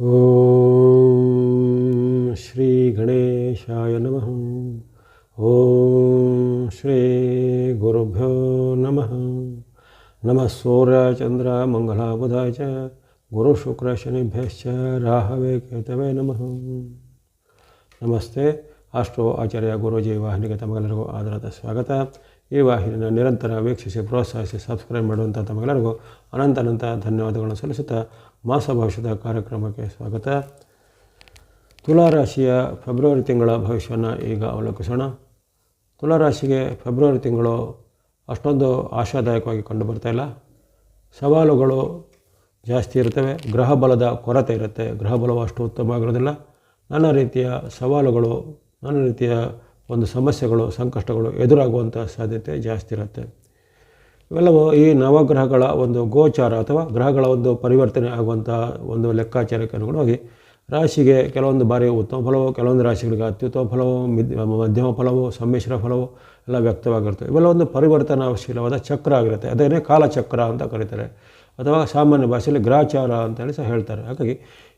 ಓಂ ಶ್ರೀ ಗಣೇಶಾಯ ನಮಃ ಓಂ ಶ್ರೀ ಗುರುಭ್ಯೋ ನಮಃ ನಮಃ ಸೂರ್ಯಚಂದ್ರ ಮಂಗಳ ಬುಧಾಯ ಚ ಗುರು ಶುಕ್ರ ಶನಿಭ್ಯಶ್ಚ ರಾಹವೇ ಕೇತವೇ ನಮಃ ನಮಸ್ತೆ ಅಷ್ಟೋ ಆಚಾರ್ಯ ಗುರುಜಿ ವಾಹಿನಿಗೆ ತಮಗೆಲ್ಲರಿಗೂ ಆಧಾರದ ಸ್ವಾಗತ ಈ ವಾಹಿನಿನ ನಿರಂತರ ವೀಕ್ಷಿಸಿ ಪ್ರೋತ್ಸಾಹಿಸಿ ಸಬ್ಸ್ಕ್ರೈಬ್ ಮಾಡುವಂಥ ತಮಗೆಲ್ಲರಿಗೂ ಅನಂತ ಅನಂತ ಧನ್ಯವಾದಗಳನ್ನು ಸಲ್ಲಿಸುತ್ತಾ ಮಾಸ ಭವಿಷ್ಯದ ಕಾರ್ಯಕ್ರಮಕ್ಕೆ ಸ್ವಾಗತ. ತುಲಾರಾಶಿಯ ಫೆಬ್ರವರಿ ತಿಂಗಳ ಭವಿಷ್ಯವನ್ನು ಈಗ ಅವಲೋಕಿಸೋಣ. ತುಲಾರಾಶಿಗೆ ಫೆಬ್ರವರಿ ತಿಂಗಳು ಅಷ್ಟೊಂದು ಆಶಾದಾಯಕವಾಗಿ ಕಂಡು ಬರ್ತಾ ಇಲ್ಲ. ಸವಾಲುಗಳು ಜಾಸ್ತಿ ಇರ್ತವೆ ಗ್ರಹ ಬಲದ ಕೊರತೆ ಇರುತ್ತೆ. ಗ್ರಹ ಬಲವು ಅಷ್ಟು ಉತ್ತಮವಾಗಿರೋದಿಲ್ಲ ನಾನಾ ರೀತಿಯ ಸವಾಲುಗಳು, ನಾನಾ ರೀತಿಯ ಒಂದು ಸಮಸ್ಯೆಗಳು, ಸಂಕಷ್ಟಗಳು ಎದುರಾಗುವಂಥ ಸಾಧ್ಯತೆ ಜಾಸ್ತಿ ಇರುತ್ತೆ. ಇವೆಲ್ಲವೂ ಈ ನವಗ್ರಹಗಳ ಒಂದು ಗೋಚಾರ ಅಥವಾ ಗ್ರಹಗಳ ಒಂದು ಪರಿವರ್ತನೆ ಆಗುವಂಥ ಒಂದು ಲೆಕ್ಕಾಚಾರಕ್ಕೆ ಅನುಗುಣವಾಗಿ ರಾಶಿಗೆ ಕೆಲವೊಂದು ಬಾರಿ ಉತ್ತಮ ಫಲವು, ಕೆಲವೊಂದು ರಾಶಿಗಳಿಗೆ ಅತ್ಯುತ್ತಮ ಫಲವು ಮಧ್ಯಮ ಫಲವು, ಸಮ್ಮಿಶ್ರ ಫಲವು ಎಲ್ಲ ವ್ಯಕ್ತವಾಗಿರುತ್ತೆ ಇವೆಲ್ಲ ಒಂದು ಪರಿವರ್ತನಾಶೀಲವಾದ ಚಕ್ರ ಆಗಿರುತ್ತೆ. ಅದೇನೇ ಕಾಲಚಕ್ರ ಅಂತ ಕರೀತಾರೆ. ಅಥವಾ ಸಾಮಾನ್ಯ ಭಾಷೆಯಲ್ಲಿ ಗ್ರಾಚಾರ ಅಂತೇಳಿ ಸಹ ಹೇಳ್ತಾರೆ. ಹಾಗಾಗಿ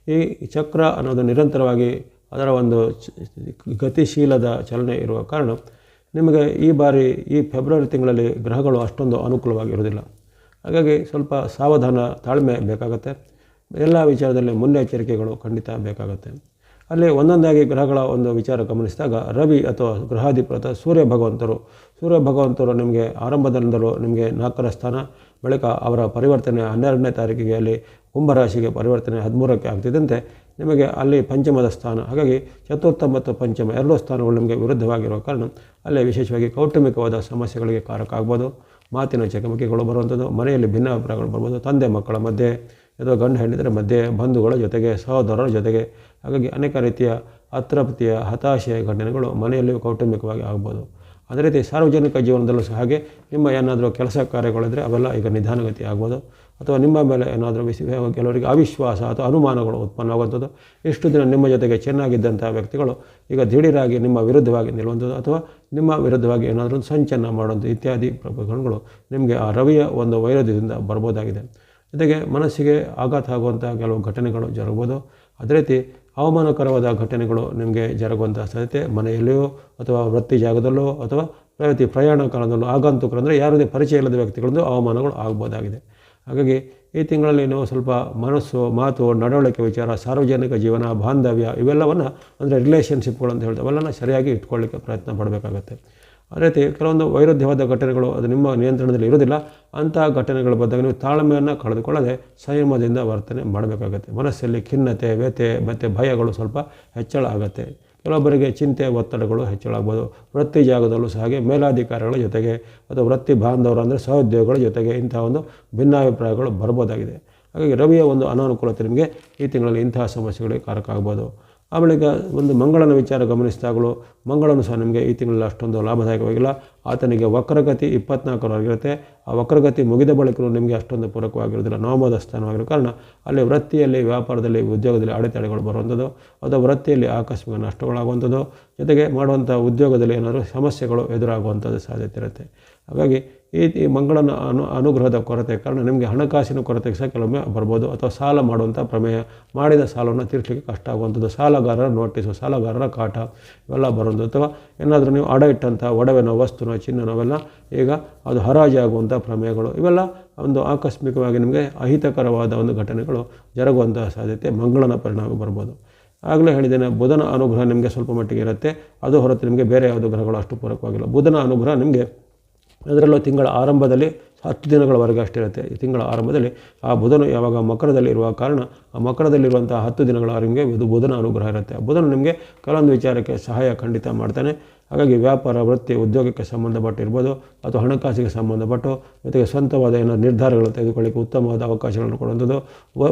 ಈ ಚಕ್ರ ಅನ್ನೋದು ನಿರಂತರವಾಗಿ ಅದರ ಒಂದು ಗತಿಶೀಲದ ಚಲನೆ ಇರುವ ಕಾರಣ ನಿಮಗೆ ಈ ಬಾರಿ ಈ ಫೆಬ್ರವರಿ ತಿಂಗಳಲ್ಲಿ ಗ್ರಹಗಳು ಅಷ್ಟೊಂದು ಅನುಕೂಲವಾಗಿರೋದಿಲ್ಲ ಹಾಗಾಗಿ ಸ್ವಲ್ಪ ಸಾವಧಾನ, ತಾಳ್ಮೆ ಬೇಕಾಗುತ್ತೆ. ಎಲ್ಲ ವಿಚಾರದಲ್ಲಿ ಮುನ್ನೆಚ್ಚರಿಕೆಗಳು ಖಂಡಿತ ಬೇಕಾಗುತ್ತೆ. ಅಲ್ಲಿ ಒಂದೊಂದಾಗಿ ಗ್ರಹಗಳ ಒಂದು ವಿಚಾರ ಗಮನಿಸಿದಾಗ ರವಿ ಅಥವಾ ಗ್ರಹಾಧಿಪತ ಸೂರ್ಯ ಭಗವಂತರು ಸೂರ್ಯ ಭಗವಂತರು ನಿಮಗೆ ಆರಂಭದಲ್ಲಿಂದಲೂ ನಿಮಗೆ ನಾಲ್ಕರ ಸ್ಥಾನ, ಬಳಿಕ ಅವರ ಪರಿವರ್ತನೆ ಹನ್ನೆರಡನೇ ತಾರೀಕಿಗೆ ಅಲ್ಲಿ ಕುಂಭರಾಶಿಗೆ ಪರಿವರ್ತನೆ ಹದಿಮೂರಕ್ಕೆ ಆಗ್ತಿದ್ದಂತೆ ನಿಮಗೆ ಅಲ್ಲಿ ಪಂಚಮದ ಸ್ಥಾನ. ಹಾಗಾಗಿ ಚತುರ್ಥ ಮತ್ತು ಪಂಚಮ ಎರಡೂ ಸ್ಥಾನಗಳು ನಿಮಗೆ ವಿರುದ್ಧವಾಗಿರುವ ಕಾರಣ ಅಲ್ಲೇ ವಿಶೇಷವಾಗಿ ಕೌಟುಂಬಿಕವಾದ ಸಮಸ್ಯೆಗಳಿಗೆ ಕಾರಕ ಆಗ್ಬೋದು. ಮಾತಿನ ಚಕಮಕಿಗಳು ಬರುವಂಥದ್ದು, ಮನೆಯಲ್ಲಿ ಭಿನ್ನ ಭಿನ್ನಾಭಿಪ್ರಾಯಗಳು ಬರ್ಬೋದು, ತಂದೆ ಮಕ್ಕಳ ಮಧ್ಯೆ ಅಥವಾ ಗಂಡು ಹೆಣ್ಣಿದ್ರ ಮಧ್ಯೆ, ಬಂಧುಗಳ ಜೊತೆಗೆ, ಸಹೋದರರ ಜೊತೆಗೆ. ಹಾಗಾಗಿ ಅನೇಕ ರೀತಿಯ ಅತೃಪ್ತಿಯ, ಹತಾಶೆಯ ಘಟನೆಗಳು ಮನೆಯಲ್ಲಿ ಕೌಟುಂಬಿಕವಾಗಿ ಆಗ್ಬೋದು. ಅದೇ ರೀತಿ ಸಾರ್ವಜನಿಕ ಜೀವನದಲ್ಲೂ ಸಹ ಹಾಗೆ, ನಿಮ್ಮ ಏನಾದರೂ ಕೆಲಸ ಕಾರ್ಯಗಳಿದ್ರೆ ಅವೆಲ್ಲ ಈಗ ನಿಧಾನಗತಿ ಆಗ್ಬೋದು ಅಥವಾ ನಿಮ್ಮ ಮೇಲೆ ಏನಾದರೂ ವಿಶ್ ಕೆಲವರಿಗೆ ಅವಿಶ್ವಾಸ ಅಥವಾ ಅನುಮಾನಗಳು ಉತ್ಪನ್ನವಾಗುವಂಥದ್ದು, ಇಷ್ಟು ದಿನ ನಿಮ್ಮ ಜೊತೆಗೆ ಚೆನ್ನಾಗಿದ್ದಂಥ ವ್ಯಕ್ತಿಗಳು ಈಗ ದಿಢೀರಾಗಿ ನಿಮ್ಮ ವಿರುದ್ಧವಾಗಿ ನಿಲ್ಲುವಂಥದ್ದು ಅಥವಾ ನಿಮ್ಮ ವಿರುದ್ಧವಾಗಿ ಏನಾದರೂ ಒಂದು ಸಂಚಲನ ಮಾಡುವಂಥ ಇತ್ಯಾದಿ ಪ್ರಕರಣಗಳು ನಿಮಗೆ ಆ ರವಿಯ ಒಂದು ವೈರೋಧ್ಯದಿಂದ ಬರ್ಬೋದಾಗಿದೆ. ಜೊತೆಗೆ ಮನಸ್ಸಿಗೆ ಆಘಾತ ಆಗುವಂಥ ಕೆಲವು ಘಟನೆಗಳು ಜರುಗಬಹುದು ಅದೇ ರೀತಿ ಅವಮಾನಕರವಾದ ಘಟನೆಗಳು ನಿಮಗೆ ಜರುಗುವಂಥ ಸಾಧ್ಯತೆ ಮನೆಯಲ್ಲಿಯೋ ಅಥವಾ ವೃತ್ತಿ ಜಾಗದಲ್ಲೋ ಅಥವಾ ಪ್ರಯಾಣ ಕಾಲದಲ್ಲೂ ಆಗಂತುಕರು ಅಂದರೆ ಯಾರದೇ ಪರಿಚಯ ಇಲ್ಲದ ವ್ಯಕ್ತಿಗಳದ್ದು ಅವಮಾನಗಳು ಆಗ್ಬೋದಾಗಿದೆ. ಹಾಗಾಗಿ ಈ ತಿಂಗಳಲ್ಲಿ ನಾವು ಸ್ವಲ್ಪ ಮನಸ್ಸು, ಮಾತು, ನಡವಳಿಕೆ ವಿಚಾರ, ಸಾರ್ವಜನಿಕ ಜೀವನ, ಬಾಂಧವ್ಯ ಇವೆಲ್ಲವನ್ನು ಅಂದರೆ ರಿಲೇಷನ್ಶಿಪ್ಗಳು ಅಂತ ಹೇಳ್ತೇವೆ ಅವೆಲ್ಲ ಸರಿಯಾಗಿ ಇಟ್ಕೊಳ್ಳಿಕ್ಕೆ ಪ್ರಯತ್ನ ಪಡಬೇಕಾಗತ್ತೆ. ಅದೇ ರೀತಿ ಕೆಲವೊಂದು ವೈರುಧ್ಯವಾದ ಘಟನೆಗಳು ಅದು ನಿಮ್ಮ ನಿಯಂತ್ರಣದಲ್ಲಿ ಇರೋದಿಲ್ಲ ಅಂತಹ ಘಟನೆಗಳ ಬಂದಾಗ ನೀವು ತಾಳ್ಮೆಯನ್ನು ಕಳೆದುಕೊಳ್ಳದೆ ಸಂಯಮದಿಂದ ವರ್ತನೆ ಮಾಡಬೇಕಾಗತ್ತೆ. ಮನಸ್ಸಲ್ಲಿ ಖಿನ್ನತೆ ವ್ಯತೆ ಮತ್ತು ಭಯಗಳು ಸ್ವಲ್ಪ ಹೆಚ್ಚಳ ಆಗುತ್ತೆ. ಕೆಲವೊಬ್ಬರಿಗೆ ಚಿಂತೆ ಒತ್ತಡಗಳು ಹೆಚ್ಚಳಾಗ್ಬೋದು. ವೃತ್ತಿ ಜಾಗದಲ್ಲೂ ಸಹ ಹಾಗೆ ಮೇಲಾಧಿಕಾರಿಗಳ ಜೊತೆಗೆ ಅಥವಾ ವೃತ್ತಿ ಬಾಂಧವರು ಅಂದರೆ ಸಹೋದ್ಯೋಗಿಗಳ ಜೊತೆಗೆ ಇಂಥ ಒಂದು ಭಿನ್ನಾಭಿಪ್ರಾಯಗಳು ಬರ್ಬೋದಾಗಿದೆ. ಹಾಗಾಗಿ ರವಿಯ ಒಂದು ಅನಾನುಕೂಲತೆ ನಿಮಗೆ ಈ ತಿಂಗಳಲ್ಲಿ ಇಂತಹ ಸಮಸ್ಯೆಗಳಿಗೆ ಕಾರಕ ಆಗ್ಬೋದು. ಆ ಬಳಿಕ ಒಂದು ಮಂಗಳನ ವಿಚಾರ ಗಮನಿಸಿದಾಗಲೂ ಮಂಗಳನು ಸಹ ನಿಮಗೆ ಈ ತಿಂಗಳಲ್ಲಿ ಅಷ್ಟೊಂದು ಲಾಭದಾಯಕವಾಗಿಲ್ಲ. ಆತನಿಗೆ ವಕ್ರಗತಿ ಇಪ್ಪತ್ನಾಲ್ಕರವಾಗಿರುತ್ತೆ ಆ ವಕ್ರಗತಿ ಮುಗಿದ ಬಳಿಕ ನಿಮಗೆ ಅಷ್ಟೊಂದು ಪೂರಕವಾಗಿರೋದಿಲ್ಲ ನವಮದ ಸ್ಥಾನವಾಗಿರೋ ಕಾರಣ ಅಲ್ಲಿ ವೃತ್ತಿಯಲ್ಲಿ, ವ್ಯಾಪಾರದಲ್ಲಿ, ಉದ್ಯೋಗದಲ್ಲಿ ಅಡೆತಡೆಗಳು ಬರುವಂಥದ್ದು. ಅಥವಾ ವೃತ್ತಿಯಲ್ಲಿ ಆಕಸ್ಮಿಕ ನಷ್ಟಗಳಾಗುವಂಥದ್ದು. ಜೊತೆಗೆ ಮಾಡುವಂಥ ಉದ್ಯೋಗದಲ್ಲಿ ಏನಾದರೂ ಸಮಸ್ಯೆಗಳು ಎದುರಾಗುವಂಥದ್ದು ಸಾಧ್ಯತೆ ಇರುತ್ತೆ. ಹಾಗಾಗಿ ಈ ಮಂಗಳನ ಅನು ಅನುಗ್ರಹದ ಕೊರತೆ ಕಾರಣ ನಿಮಗೆ ಹಣಕಾಸಿನ ಕೊರತೆಗೆ ಸಹ ಕೆಲವೊಮ್ಮೆ ಬರ್ಬೋದು ಅಥವಾ ಸಾಲ ಮಾಡುವಂಥ ಪ್ರಮೇಯ. ಮಾಡಿದ ಸಾಲವನ್ನು ತೀರಿಸಲಿಕ್ಕೆ ಕಷ್ಟ ಆಗುವಂಥದ್ದು. ಸಾಲಗಾರರ ನೋಟಿಸು, ಸಾಲಗಾರರ ಕಾಟ ಇವೆಲ್ಲ ಬರೋದು. ಅಥವಾ ಏನಾದರೂ ನೀವು ಅಡ ಇಟ್ಟಂಥ ಒಡವೆನೋ, ವಸ್ತುನ ಚಿನ್ನನವೆಲ್ಲ ಈಗ ಅದು ಹರಾಜಾಗುವಂಥ ಪ್ರಮೇಯಗಳು. ಇವೆಲ್ಲ ಒಂದು ಆಕಸ್ಮಿಕವಾಗಿ ನಿಮಗೆ ಅಹಿತಕರವಾದ ಒಂದು ಘಟನೆಗಳು ಜರುಗುವಂಥ ಸಾಧ್ಯತೆ ಮಂಗಳನ ಪರಿಣಾಮ ಬರ್ಬೋದು. ಆಗಲೇ ಹೇಳಿದ್ದೇನೆ, ಬುಧನ ಅನುಗ್ರಹ ನಿಮಗೆ ಸ್ವಲ್ಪ ಮಟ್ಟಿಗೆ ಇರುತ್ತೆ. ಅದು ಹೊರತು ನಿಮಗೆ ಬೇರೆ ಯಾವುದೋ ಗ್ರಹಗಳು ಅಷ್ಟು ಪೂರಕವಾಗಿಲ್ಲ. ಬುಧನ ಅನುಗ್ರಹ ನಿಮಗೆ ಅದರಲ್ಲೂ ತಿಂಗಳ ಆರಂಭದಲ್ಲಿ ಹತ್ತು ದಿನಗಳವರೆಗೆ ಅಷ್ಟೇ ಇರುತ್ತೆ. ಈ ತಿಂಗಳ ಆರಂಭದಲ್ಲಿ ಆ ಬುಧನು ಯಾವಾಗ ಮಕರದಲ್ಲಿರುವ ಕಾರಣ ಆ ಮಕರದಲ್ಲಿರುವಂಥ ಹತ್ತು ದಿನಗಳವರೆಗೆ ಇದು ಬುಧನ ಅನುಗ್ರಹ ಇರುತ್ತೆ. ಬುಧನು ನಿಮಗೆ ಕೆಲವೊಂದು ವಿಚಾರಕ್ಕೆ ಸಹಾಯ ಖಂಡಿತ ಮಾಡ್ತಾನೆ. ಹಾಗಾಗಿ ವ್ಯಾಪಾರ, ವೃತ್ತಿ, ಉದ್ಯೋಗಕ್ಕೆ ಸಂಬಂಧಪಟ್ಟಿರ್ಬೋದು ಅಥವಾ ಹಣಕಾಸಿಗೆ ಸಂಬಂಧಪಟ್ಟು ಜೊತೆಗೆ ಸ್ವಂತವಾದ ಏನೋ ನಿರ್ಧಾರಗಳು ತೆಗೆದುಕೊಳ್ಳಿಕ್ಕೆ ಉತ್ತಮವಾದ ಅವಕಾಶಗಳನ್ನು ಕೊಡುವಂಥದ್ದು.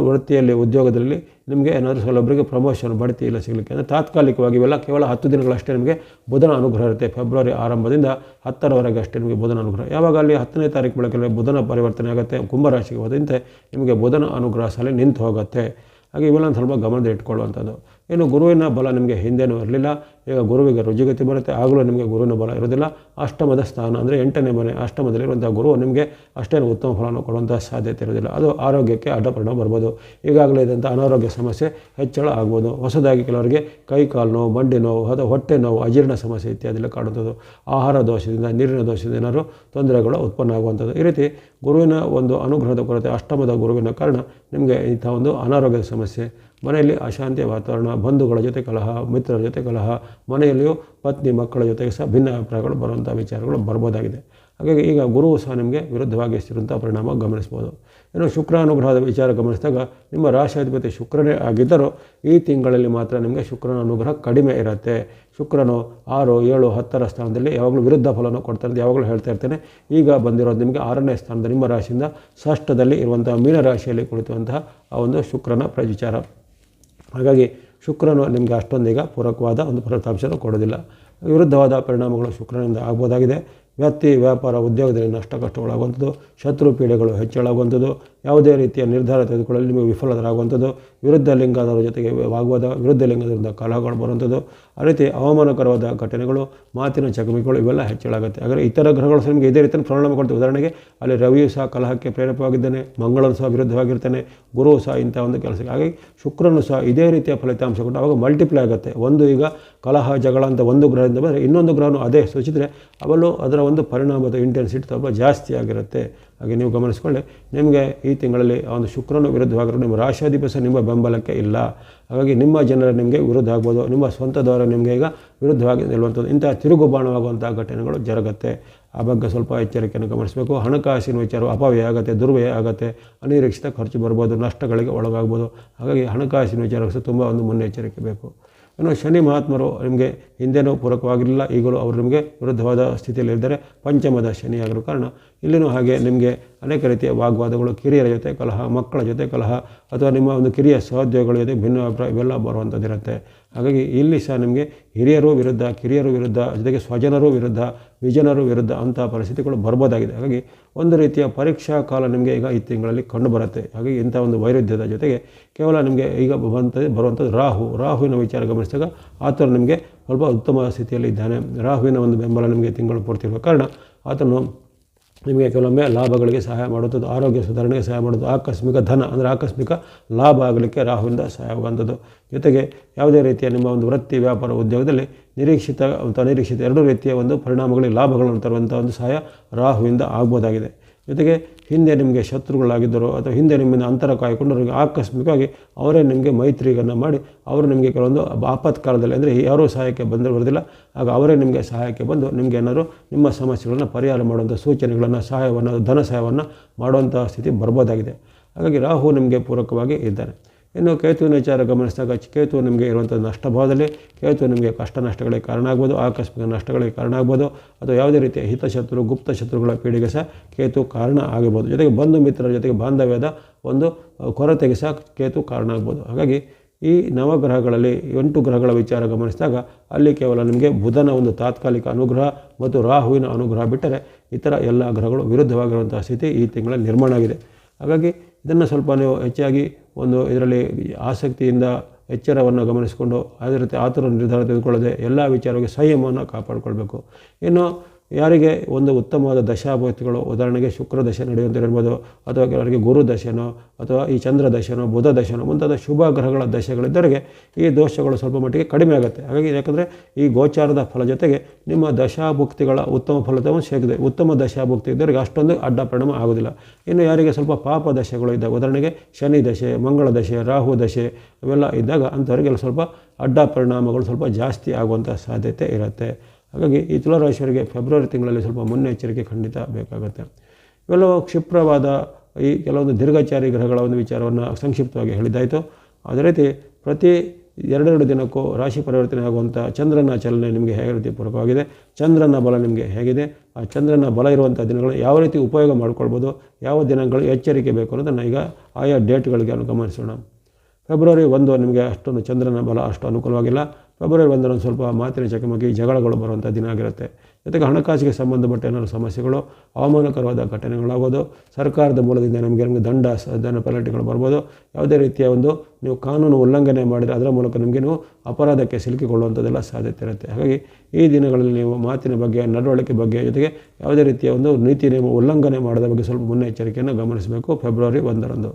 ವೃತ್ತಿಯಲ್ಲಿ, ಉದ್ಯೋಗದಲ್ಲಿ ನಿಮಗೆ ಏನಾದರೂ ಸೌಲಭ್ಯಕ್ಕೆ ಪ್ರಮೋಷನ್ ಬಡ್ತಿ ಇಲ್ಲ ಸಿಗಲಿಕ್ಕೆ ಅಂದರೆ ತಾತ್ಕಾಲಿಕವಾಗಿ ಇವೆಲ್ಲ ಕೇವಲ ಹತ್ತು ದಿನಗಳಷ್ಟೇ ನಿಮಗೆ ಬುಧನ ಅನುಗ್ರಹ ಇರುತ್ತೆ. ಫೆಬ್ರವರಿ ಆರಂಭದಿಂದ ಹತ್ತರವರೆಗೆ ಅಷ್ಟೇ ನಿಮಗೆ ಬುಧನ ಅನುಗ್ರಹ. ಯಾವಾಗ ಅಲ್ಲಿ ಹತ್ತನೇ ತಾರೀಕು ಬೆಳಗ್ಗೆ ಬುಧನ ಪರಿವರ್ತನೆ ಆಗುತ್ತೆ, ಕುಂಭರಾಶಿಗೆ ಹೋದಂತೆ ನಿಮಗೆ ಬುಧನ ಅನುಗ್ರಹ ಸಲ ನಿಂತು ಹೋಗುತ್ತೆ. ಹಾಗೆ ಇವೆಲ್ಲ ಸ್ವಲ್ಪ ಗಮನದಲ್ಲಿ ಇಟ್ಕೊಳ್ಳುವಂಥದ್ದು. ಇನ್ನು ಗುರುವಿನ ಬಲ ನಿಮಗೆ ಹಿಂದೆನೂ ಇರಲಿಲ್ಲ. ಈಗ ಗುರುವಿಗೆ ರುಜುಗತಿ ಬರುತ್ತೆ, ಆಗಲೂ ನಿಮಗೆ ಗುರುವಿನ ಬಲ ಇರೋದಿಲ್ಲ ಅಷ್ಟಮದ ಸ್ಥಾನ ಅಂದರೆ ಎಂಟನೇ ಮನೆ, ಅಷ್ಟಮದಲ್ಲಿರುವಂಥ ಗುರು ನಿಮಗೆ ಅಷ್ಟೇನು ಉತ್ತಮ ಫಲವನ್ನು ಕೊಡುವಂಥ ಸಾಧ್ಯತೆ ಇರೋದಿಲ್ಲ ಅದು ಆರೋಗ್ಯಕ್ಕೆ ಅಡ್ಡ ಪರಿಣಾಮ ಬರ್ಬೋದು. ಈಗಾಗಲೇ ಇದ್ದಂಥ ಅನಾರೋಗ್ಯ ಸಮಸ್ಯೆ ಹೆಚ್ಚಳ ಆಗ್ಬೋದು. ಹೊಸದಾಗಿ ಕೆಲವರಿಗೆ ಕೈ ಕಾಲು ನೋವು, ಬಂಡಿ ನೋವು ಅಥವಾ ಹೊಟ್ಟೆ ನೋವು, ಅಜೀರ್ಣ ಸಮಸ್ಯೆ ಇತ್ಯಾದಿಲ್ಲ ಕಾಡುವಂಥದ್ದು. ಆಹಾರ ದೋಷದಿಂದ, ನೀರಿನ ದೋಷದಿಂದ ಏನಾದರೂ ತೊಂದರೆಗಳು ಉತ್ಪನ್ನ ಆಗುವಂಥದ್ದು. ಈ ರೀತಿ ಗುರುವಿನ ಒಂದು ಅನುಗ್ರಹದ ಕೊರತೆ ಅಷ್ಟಮದ ಗುರುವಿನ ಕಾರಣ ನಿಮಗೆ ಇಂಥ ಒಂದು ಅನಾರೋಗ್ಯದ ಸಮಸ್ಯೆ ಮನೆಯಲ್ಲಿ ಅಶಾಂತಿಯ ವಾತಾವರಣ, ಬಂಧುಗಳ ಜೊತೆ ಕಲಹ, ಮಿತ್ರರ ಜೊತೆ ಕಲಹ, ಮನೆಯಲ್ಲಿಯೂ ಪತ್ನಿ ಮಕ್ಕಳ ಜೊತೆಗೆ ಸಹ ಭಿನ್ನ ಅಭಿಪ್ರಾಯಗಳು ಬರುವಂಥ ವಿಚಾರಗಳು ಬರ್ಬೋದಾಗಿದೆ ಹಾಗಾಗಿ ಈಗ ಗುರುವು ಸಹ ನಿಮಗೆ ವಿರುದ್ಧವಾಗಿ ಎಷ್ಟಿರುವಂಥ ಪರಿಣಾಮ ಗಮನಿಸ್ಬೋದು ಇನ್ನು ಶುಕ್ರಾನುಗ್ರಹದ ವಿಚಾರ ಗಮನಿಸಿದಾಗ ನಿಮ್ಮ ರಾಶಾಧಿಪತಿ ಶುಕ್ರನೇ ಆಗಿದ್ದರೂ ಈ ತಿಂಗಳಲ್ಲಿ ಮಾತ್ರ ನಿಮಗೆ ಶುಕ್ರನ ಅನುಗ್ರಹ ಕಡಿಮೆ ಇರುತ್ತೆ. ಶುಕ್ರನು ಆರು, ಏಳು, ಹತ್ತರ ಸ್ಥಾನದಲ್ಲಿ ಯಾವಾಗಲೂ ವಿರುದ್ಧ ಫಲವನ್ನು ಕೊಡ್ತಾ ಅಂತ ಯಾವಾಗಲೂ ಹೇಳ್ತಾ ಇರ್ತೇನೆ. ಈಗ ಬಂದಿರೋದು ನಿಮಗೆ ಆರನೇ ಸ್ಥಾನದ ನಿಮ್ಮ ರಾಶಿಯಿಂದ ಷಷ್ಠದಲ್ಲಿ ಇರುವಂತಹ ಮೀನ ರಾಶಿಯಲ್ಲಿ ಕುಳಿತುವಂತಹ ಆ ಒಂದು ಶುಕ್ರನ ಪ್ರ ವಿಚಾರ ಹಾಗಾಗಿ ಶುಕ್ರನು ನಿಮಗೆ ಅಷ್ಟೊಂದೀಗ ಪೂರಕವಾದ ಒಂದು ಫಲಿತಾಂಶನ ಕೊಡೋದಿಲ್ಲ. ವಿರುದ್ಧವಾದ ಪರಿಣಾಮಗಳು ಶುಕ್ರನಿಂದ ಆಗ್ಬೋದಾಗಿದೆ. ವ್ಯಕ್ತಿ, ವ್ಯಾಪಾರ, ಉದ್ಯೋಗದಲ್ಲಿ ನಷ್ಟ ಕಷ್ಟಗಳಾಗುವಂಥದ್ದು ಶತ್ರು ಪೀಡೆಗಳು ಹೆಚ್ಚಳಾಗುವಂಥದ್ದು. ಯಾವುದೇ ರೀತಿಯ ನಿರ್ಧಾರ ತೆಗೆದುಕೊಳ್ಳಲು ನಿಮಗೆ ವಿಫಲರಾಗುವಂಥದ್ದು, ವಿರುದ್ಧ ಲಿಂಗದವರ ಜೊತೆಗೆ ವಾಗ್ವಾದ ವಿರುದ್ಧ ಲಿಂಗದಿಂದ ಕಲಹಗಳು ಬರುವಂಥದ್ದು, ಆ ರೀತಿ ಅವಮಾನಕರವಾದ ಘಟನೆಗಳು, ಮಾತಿನ ಚಕಮಿಗಳು ಇವೆಲ್ಲ ಹೆಚ್ಚಳಾಗುತ್ತೆ. ಹಾಗೆ ಇತರ ಗ್ರಹಗಳು ನಿಮಗೆ ಇದೇ ರೀತಿಯ ಪರಿಣಾಮ ಕೊಡ್ತವೆ ಉದಾಹರಣೆಗೆ ಅಲ್ಲಿ ರವಿಯು ಸಹ ಕಲಹಕ್ಕೆ ಪ್ರೇರಕವಾಗಿದ್ದಾನೆ ಮಂಗಳನು ಸಹ ವಿರುದ್ಧವಾಗಿರ್ತಾನೆ ಗುರು ಸಹ ಇಂಥ ಒಂದು ಕೆಲಸಕ್ಕೆ. ಹಾಗಾಗಿ ಶುಕ್ರನು ಸಹ ಇದೇ ರೀತಿಯ ಫಲಿತಾಂಶ ಕೊಟ್ಟು ಅವಾಗ ಮಲ್ಟಿಪ್ಲೈ ಆಗುತ್ತೆ. ಒಂದು ಈಗ ಕಲಹ, ಜಗಳ ಅಂತ ಒಂದು ಗ್ರಹದಿಂದ ಬಂದರೆ ಇನ್ನೊಂದು ಗ್ರಹನು ಅದೇ ಸೂಚಿಸಿದರೆ ಅವಳು ಅದರ ಒಂದು ಪರಿಣಾಮದ ಇಂಟೆನ್ಸಿಟಿ ತುಂಬ ಜಾಸ್ತಿ ಆಗಿರುತ್ತೆ. ಹಾಗೆ ನೀವು ಗಮನಿಸ್ಕೊಳ್ಳಿ, ನಿಮಗೆ ಈ ತಿಂಗಳಲ್ಲಿ ಆ ಒಂದು ಶುಕ್ರನು ವಿರುದ್ಧವಾಗಿರೋ ನಿಮ್ಮ ರಾಶಾಧಿಪತಿ ಸಹ ನಿಮ್ಮ ಬೆಂಬಲಕ್ಕೆ ಇಲ್ಲ. ಹಾಗಾಗಿ ನಿಮ್ಮ ಜನರ ನಿಮಗೆ ವಿರುದ್ಧ ಆಗ್ಬೋದು, ನಿಮ್ಮ ಸ್ವಂತದವರ ನಿಮಗೆ ಈಗ ವಿರುದ್ಧವಾಗಿ ನಿಲ್ಲುವಂಥದ್ದು. ಇಂಥ ತಿರುಗುಬಾಣವಾಗುವಂಥ ಘಟನೆಗಳು ಜರುಗುತ್ತೆ. ಆ ಬಗ್ಗೆ ಸ್ವಲ್ಪ ಎಚ್ಚರಿಕೆಯನ್ನು ಗಮನಿಸಬೇಕು. ಹಣಕಾಸಿನ ವಿಚಾರ ಅಪವ್ಯಯ ಆಗುತ್ತೆ, ದುರ್ವ್ಯಯ ಆಗುತ್ತೆ, ಅನಿರೀಕ್ಷಿತ ಖರ್ಚು ಬರ್ಬೋದು, ನಷ್ಟಗಳಿಗೆ ಒಳಗಾಗ್ಬೋದು. ಹಾಗಾಗಿ ಹಣಕಾಸಿನ ವಿಚಾರ ತುಂಬ ಒಂದು ಮುನ್ನೆಚ್ಚರಿಕೆ ಬೇಕು. ಇನ್ನು ಶನಿ ಮಹಾತ್ಮರು ನಿಮಗೆ ಹಿಂದೆನೂ ಪೂರಕವಾಗಿರಲಿಲ್ಲ, ಈಗಲೂ ಅವರು ನಿಮಗೆ ವಿರುದ್ಧವಾದ ಸ್ಥಿತಿಯಲ್ಲಿದ್ದಾರೆ ಪಂಚಮದ ಶನಿ ಕಾರಣ ಇಲ್ಲಿನೂ ಹಾಗೆ ನಿಮಗೆ ಅನೇಕ ರೀತಿಯ ವಾಗ್ವಾದಗಳು, ಕಿರಿಯರ ಜೊತೆ ಕಲಹ, ಮಕ್ಕಳ ಜೊತೆ ಕಲಹ, ಅಥವಾ ನಿಮ್ಮ ಒಂದು ಕಿರಿಯ ಸಹೋದ್ಯೋಗಗಳ ಜೊತೆ ಭಿನ್ನ ಅಭಿಪ್ರಾಯ ಇವೆಲ್ಲ ಬರುವಂಥದ್ದಿರುತ್ತೆ. ಹಾಗಾಗಿ ಇಲ್ಲಿ ಸಹ ನಿಮಗೆ ಹಿರಿಯರು ವಿರುದ್ಧ, ಕಿರಿಯರು ವಿರುದ್ಧ, ಜೊತೆಗೆ ಸ್ವಜನರು ವಿರುದ್ಧ, ವಿಜನರು ವಿರುದ್ಧ ಅಂತಹ ಪರಿಸ್ಥಿತಿಗಳು ಬರ್ಬೋದಾಗಿದೆ. ಹಾಗಾಗಿ ಒಂದು ರೀತಿಯ ಪರೀಕ್ಷಾ ಕಾಲ ನಿಮಗೆ ಈಗ ಈ ತಿಂಗಳಲ್ಲಿ ಕಂಡು ಬರುತ್ತೆ. ಹಾಗಾಗಿ ಇಂಥ ಒಂದು ವೈರುಧ್ಯದ ಜೊತೆಗೆ ಕೇವಲ ನಿಮಗೆ ಈಗ ಬರುವಂಥದ್ದು ಬರುವಂಥದ್ದು ರಾಹು. ರಾಹುವಿನ ವಿಚಾರ ಗಮನಿಸಿದಾಗ ಆತನು ನಿಮಗೆ ಸ್ವಲ್ಪ ಉತ್ತಮ ಸ್ಥಿತಿಯಲ್ಲಿ ಇದ್ದಾನೆ. ರಾಹುವಿನ ಒಂದು ಬೆಂಬಲ ನಿಮಗೆ ತಿಂಗಳು ಪೂರ್ತಿರುವ ಕಾರಣ ಆತನು ನಿಮಗೆ ಕೆಲವೊಮ್ಮೆ ಲಾಭಗಳಿಗೆ ಸಹಾಯ ಮಾಡುತ್ತದೆ, ಆರೋಗ್ಯ ಸುಧಾರಣೆಗೆ ಸಹಾಯ ಮಾಡೋದು ಆಕಸ್ಮಿಕ ಧನ ಅಂದರೆ ಆಕಸ್ಮಿಕ ಲಾಭ ಆಗಲಿಕ್ಕೆ ರಾಹುವಿಂದ ಸಹಾಯ ಬಂದದ್ದು ಜೊತೆಗೆ ಯಾವುದೇ ರೀತಿಯ ನಿಮ್ಮ ಒಂದು ವೃತ್ತಿ, ವ್ಯಾಪಾರ, ಉದ್ಯೋಗದಲ್ಲಿ ನಿರೀಕ್ಷಿತ ಮತ್ತು ಅನಿರೀಕ್ಷಿತ ಎರಡೂ ರೀತಿಯ ಒಂದು ಪರಿಣಾಮಗಳಿಗೆ ಲಾಭಗಳನ್ನು ತರುವಂಥ ಒಂದು ಸಹಾಯ ರಾಹುವಿಂದ ಆಗ್ಬೋದಾಗಿದೆ. ಜೊತೆಗೆ ಹಿಂದೆ ನಿಮಗೆ ಶತ್ರುಗಳಾಗಿದ್ದರು ಅಥವಾ ಹಿಂದೆ ನಿಮ್ಮಿಂದ ಅಂತರ ಕಾಯ್ಕೊಂಡವ್ರಿಗೆ ಆಕಸ್ಮಿಕವಾಗಿ ಅವರೇ ನಿಮಗೆ ಮೈತ್ರಿಗಳನ್ನು ಮಾಡಿ ಅವರು ನಿಮಗೆ ಕೆಲವೊಂದು ಆಪತ್ಕಾಲದಲ್ಲಿ ಅಂದರೆ ಯಾರೂ ಸಹಾಯಕ್ಕೆ ಬಂದರೂ ಬರೋದಿಲ್ಲ. ಆಗ ಅವರೇ ನಿಮಗೆ ಸಹಾಯಕ್ಕೆ ಬಂದು ನಿಮಗೆ ಏನಾದರೂ ನಿಮ್ಮ ಸಮಸ್ಯೆಗಳನ್ನು ಪರಿಹಾರ ಮಾಡುವಂಥ ಸೂಚನೆಗಳನ್ನು ಸಹಾಯವನ್ನು ಧನ ಸಹಾಯವನ್ನು ಮಾಡುವಂಥ ಸ್ಥಿತಿ ಬರ್ಬೋದಾಗಿದೆ. ಹಾಗಾಗಿ ರಾಹು ನಿಮಗೆ ಪೂರಕವಾಗಿ ಇದ್ದಾನೆ. ಇನ್ನು ಕೇತುವಿನ ವಿಚಾರ ಗಮನಿಸಿದಾಗ ಕೇತು ನಿಮಗೆ ಇರುವಂಥ ನಷ್ಟಭಾವದಲ್ಲಿ ಕೇತು ನಿಮಗೆ ಕಷ್ಟ ನಷ್ಟಗಳಿಗೆ ಕಾರಣ ಆಗ್ಬೋದು ಆಕಸ್ಮಿಕ ನಷ್ಟಗಳಿಗೆ ಕಾರಣ ಆಗ್ಬೋದು ಅಥವಾ ಯಾವುದೇ ರೀತಿಯ ಹಿತಶತ್ರು, ಗುಪ್ತ ಶತ್ರುಗಳ ಪೀಳಿಗೆ ಸಹ ಕೇತು ಕಾರಣ ಆಗಬಹುದು ಜೊತೆಗೆ ಬಂಧು ಮಿತ್ರರ ಜೊತೆಗೆ ಬಾಂಧವ್ಯದ ಒಂದು ಕೊರತೆಗೆ ಸಹ ಕೇತು ಕಾರಣ ಆಗ್ಬೋದು ಹಾಗಾಗಿ ಈ ನವಗ್ರಹಗಳಲ್ಲಿ ಎಂಟು ಗ್ರಹಗಳ ವಿಚಾರ ಗಮನಿಸಿದಾಗ ಅಲ್ಲಿ ಕೇವಲ ನಿಮಗೆ ಬುಧನ ಒಂದು ತಾತ್ಕಾಲಿಕ ಅನುಗ್ರಹ ಮತ್ತು ರಾಹುವಿನ ಅನುಗ್ರಹ ಬಿಟ್ಟರೆ ಇತರ ಎಲ್ಲ ಗ್ರಹಗಳು ವಿರುದ್ಧವಾಗಿರುವಂತಹ ಸ್ಥಿತಿ ಈ ತಿಂಗಳ ನಿರ್ಮಾಣ ಆಗಿದೆ. ಹಾಗಾಗಿ ಇದನ್ನು ಸ್ವಲ್ಪ ನೀವು ಹೆಚ್ಚಾಗಿ ಒಂದು ಇದರಲ್ಲಿ ಆಸಕ್ತಿಯಿಂದ ಎಚ್ಚರವನ್ನು ಗಮನಿಸಿಕೊಂಡು ಅದೇ ರೀತಿ ಆತುರ ನಿರ್ಧಾರ ತೆಗೆದುಕೊಳ್ಳದೆ ಎಲ್ಲ ವಿಚಾರವಾಗಿ ಸಂಯಮವನ್ನು ಕಾಪಾಡಿಕೊಳ್ಬೇಕು. ಇನ್ನು ಯಾರಿಗೆ ಒಂದು ಉತ್ತಮವಾದ ದಶಾಭೂತಿಗಳು, ಉದಾಹರಣೆಗೆ ಶುಕ್ರ ದಶೆ ನಡೆಯುವಂತಿರ್ಬೋದು ಅಥವಾ ಕೆಲವರಿಗೆ ಗುರು ದಶೆನೋ, ಅಥವಾ ಈ ಚಂದ್ರ ದಶೆನೋ, ಬುಧ ದಶೆನೋ, ಮುಂತಾದ ಶುಭ ಗ್ರಹಗಳ ದಶೆಗಳಿದ್ದವರಿಗೆ ಈ ದೋಷಗಳು ಸ್ವಲ್ಪ ಮಟ್ಟಿಗೆ ಕಡಿಮೆ ಆಗುತ್ತೆ. ಹಾಗಾಗಿ ಯಾಕಂದರೆ ಈ ಗೋಚಾರದ ಫಲ ಜೊತೆಗೆ ನಿಮ್ಮ ದಶಾಭುಕ್ತಿಗಳ ಉತ್ತಮ ಫಲಿತಾಂಶ ಸಿಗದೆ ಉತ್ತಮ ದಶಾಭುಕ್ತಿ ಇದ್ದವರಿಗೆ ಅಷ್ಟೊಂದು ಅಡ್ಡ ಪರಿಣಾಮ ಆಗೋದಿಲ್ಲ ಇನ್ನು ಯಾರಿಗೆ ಸ್ವಲ್ಪ ಪಾಪ ದಶೆಗಳು ಇದ್ದಾಗ ಉದಾಹರಣೆಗೆ ಶನಿ ದಶೆ, ಮಂಗಳ ದಶೆ, ರಾಹು ದಶೆ, ಇವೆಲ್ಲ ಇದ್ದಾಗ ಅಂಥವರಿಗೆಲ್ಲ ಸ್ವಲ್ಪ ಅಡ್ಡ ಪರಿಣಾಮಗಳು ಸ್ವಲ್ಪ ಜಾಸ್ತಿ ಆಗುವಂಥ ಸಾಧ್ಯತೆ ಇರುತ್ತೆ. ಹಾಗಾಗಿ ಈ ತುಲಾರಾಶಿಯವರಿಗೆ ಫೆಬ್ರವರಿ ತಿಂಗಳಲ್ಲಿ ಸ್ವಲ್ಪ ಮುನ್ನೆಚ್ಚರಿಕೆ ಖಂಡಿತ ಬೇಕಾಗುತ್ತೆ. ಇವೆಲ್ಲವೂ ಕ್ಷಿಪ್ರವಾದ ಈ ಕೆಲವೊಂದು ದೀರ್ಘಚಾರಿ ಗ್ರಹಗಳ ಒಂದು ವಿಚಾರವನ್ನು ಸಂಕ್ಷಿಪ್ತವಾಗಿ ಹೇಳಿದ್ದಾಯಿತು. ಅದೇ ರೀತಿ ಪ್ರತಿ ಎರಡೆರಡು ದಿನಕ್ಕೂ ರಾಶಿ ಪರಿವರ್ತನೆ ಆಗುವಂಥ ಚಂದ್ರನ ಚಲನೆ ನಿಮಗೆ ಹೇಗೆ ರೀತಿ ಪೂರಕವಾಗಿದೆ, ಚಂದ್ರನ ಬಲ ನಿಮಗೆ ಹೇಗಿದೆ, ಆ ಚಂದ್ರನ ಬಲ ಇರುವಂಥ ದಿನಗಳು ಯಾವ ರೀತಿ ಉಪಯೋಗ ಮಾಡ್ಕೊಳ್ಬೋದು, ಯಾವ ದಿನಗಳು ಎಚ್ಚರಿಕೆ ಬೇಕು ಅನ್ನೋದನ್ನು ಈಗ ಆಯಾ ಡೇಟ್ಗಳಿಗೆ ಗಮನಿಸೋಣ ಫೆಬ್ರವರಿ ಒಂದು ನಿಮಗೆ ಅಷ್ಟೊಂದು ಚಂದ್ರನ ಬಲ ಅಷ್ಟು ಅನುಕೂಲವಾಗಿಲ್ಲ. ಫೆಬ್ರವರಿ ಒಂದು ಸ್ವಲ್ಪ ಮಾತಿನ ಚಕಮಕಿ, ಜಗಳಗಳು ಬರುವಂಥ ದಿನ ಆಗಿರುತ್ತೆ. ಜೊತೆಗೆ ಹಣಕಾಸಿಗೆ ಸಂಬಂಧಪಟ್ಟ ಏನಾದರೂ ಸಮಸ್ಯೆಗಳು, ಅವಮಾನಕರವಾದ ಘಟನೆಗಳಾಗೋದು, ಸರ್ಕಾರದ ಮೂಲದಿಂದ ನಮಗೆ ನಮಗೆ ದಂಡ ದಂಡ ಪೆನಾಲ್ಟಿಗಳು ಬರ್ಬೋದು, ಯಾವುದೇ ರೀತಿಯ ಒಂದು ನೀವು ಕಾನೂನು ಉಲ್ಲಂಘನೆ ಮಾಡಿದರೆ ಅದರ ಮೂಲಕ ನಿಮಗೆ ನೀವು ಅಪರಾಧಕ್ಕೆ ಸಿಲುಕಿಕೊಳ್ಳುವಂಥದ್ದೆಲ್ಲ ಸಾಧ್ಯತೆ ಇರುತ್ತೆ. ಹಾಗಾಗಿ ಈ ದಿನಗಳಲ್ಲಿ ನೀವು ಮಾತಿನ ಬಗ್ಗೆ, ನಡವಳಿಕೆ ಬಗ್ಗೆ ಜೊತೆಗೆ ಯಾವುದೇ ರೀತಿಯ ಒಂದು ನೀತಿ, ನಿಯಮ ಉಲ್ಲಂಘನೆ ಮಾಡದ ಬಗ್ಗೆ ಸ್ವಲ್ಪ ಮುನ್ನೆಚ್ಚರಿಕೆಯನ್ನು ಗಮನಿಸಬೇಕು ಫೆಬ್ರವರಿ ಒಂದರಂದು.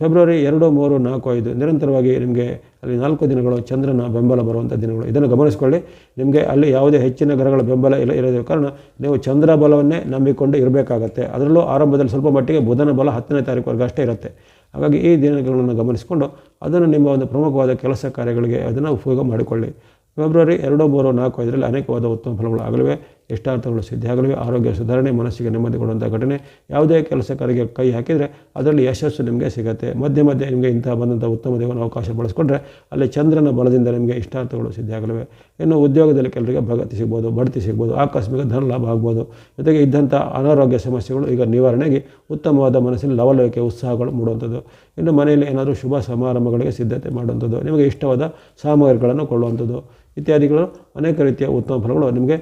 ಫೆಬ್ರವರಿ ಎರಡು, ಮೂರು, ನಾಲ್ಕು, ಐದು ನಿರಂತರವಾಗಿ ನಿಮಗೆ ಅಲ್ಲಿ ನಾಲ್ಕು ದಿನಗಳು ಚಂದ್ರನ ಬೆಂಬಲ ಬರುವಂಥ ದಿನಗಳು. ಇದನ್ನು ಗಮನಿಸಿಕೊಳ್ಳಿ. ನಿಮಗೆ ಅಲ್ಲಿ ಯಾವುದೇ ಹೆಚ್ಚಿನ ಗ್ರಹಗಳ ಬೆಂಬಲ ಇಲ್ಲ ಇರೋದ ಕಾರಣ ನೀವು ಚಂದ್ರ ಬಲವನ್ನೇ ನಂಬಿಕೊಂಡು ಇರಬೇಕಾಗತ್ತೆ. ಅದರಲ್ಲೂ ಆರಂಭದಲ್ಲಿ ಸ್ವಲ್ಪ ಮಟ್ಟಿಗೆ ಬುಧನ ಬಲ ಹತ್ತನೇ ತಾರೀಕುವರೆಗೆ ಅಷ್ಟೇ ಇರುತ್ತೆ. ಹಾಗಾಗಿ ಈ ದಿನಗಳನ್ನು ಗಮನಿಸಿಕೊಂಡು ಅದನ್ನು ನಿಮ್ಮ ಒಂದು ಪ್ರಮುಖವಾದ ಕೆಲಸ ಕಾರ್ಯಗಳಿಗೆ ಅದನ್ನು ಉಪಯೋಗ ಮಾಡಿಕೊಳ್ಳಿ. ಫೆಬ್ರವರಿ ಎರಡು, ಮೂರು, ನಾಲ್ಕು, ಐದರಲ್ಲಿ ಅನೇಕವಾದ ಉತ್ತಮ ಫಲಗಳು ಆಗಲಿವೆ. ಇಷ್ಟಾರ್ಥಗಳು ಸಿದ್ಧಿಯಾಗಲಿವೆ ಆರೋಗ್ಯ ಸುಧಾರಣೆ, ಮನಸ್ಸಿಗೆ ನೆಮ್ಮದಿ ಕೊಡುವಂಥ ಘಟನೆ, ಯಾವುದೇ ಕೆಲಸಕಾರಿಗೆ ಕೈ ಹಾಕಿದರೆ ಅದರಲ್ಲಿ ಯಶಸ್ಸು ನಿಮಗೆ ಸಿಗುತ್ತೆ. ಮಧ್ಯೆ ಮಧ್ಯೆ ನಿಮಗೆ ಇಂತಹ ಬಂದಂಥ ಉತ್ತಮ ದೇವನ ಅವಕಾಶ ಬಳಸ್ಕೊಂಡ್ರೆ ಅಲ್ಲಿ ಚಂದ್ರನ ಬಲದಿಂದ ನಿಮಗೆ ಇಷ್ಟಾರ್ಥಗಳು ಸಿದ್ಧಿಯಾಗಲಿವೆ ಇನ್ನು ಉದ್ಯೋಗದಲ್ಲಿ ಕೆಲರಿಗೆ ಪ್ರಗತಿ ಸಿಗ್ಬೋದು, ಬಡ್ತಿ ಸಿಗ್ಬೋದು, ಆಕಸ್ಮಿಕ ಧನ ಲಾಭ ಆಗ್ಬೋದು. ಜೊತೆಗೆ ಇದ್ದಂಥ ಅನಾರೋಗ್ಯ ಸಮಸ್ಯೆಗಳು ಈಗ ನಿವಾರಣೆಗೆ ಉತ್ತಮವಾದ ಮನಸ್ಸಿನ ಲವಲವಿಕೆ, ಉತ್ಸಾಹಗಳು ಮೂಡುವಂಥದ್ದು. ಇನ್ನು ಮನೆಯಲ್ಲಿ ಏನಾದರೂ ಶುಭ ಸಮಾರಂಭಗಳಿಗೆ ಸಿದ್ಧತೆ ಮಾಡುವಂಥದ್ದು, ನಿಮಗೆ ಇಷ್ಟವಾದ ಸಾಮಗ್ರಿಗಳನ್ನು ಕೊಳ್ಳುವಂಥದ್ದು ಇತ್ಯಾದಿಗಳು ಅನೇಕ ರೀತಿಯ ಉತ್ತಮ ಫಲಗಳು ನಿಮಗೆ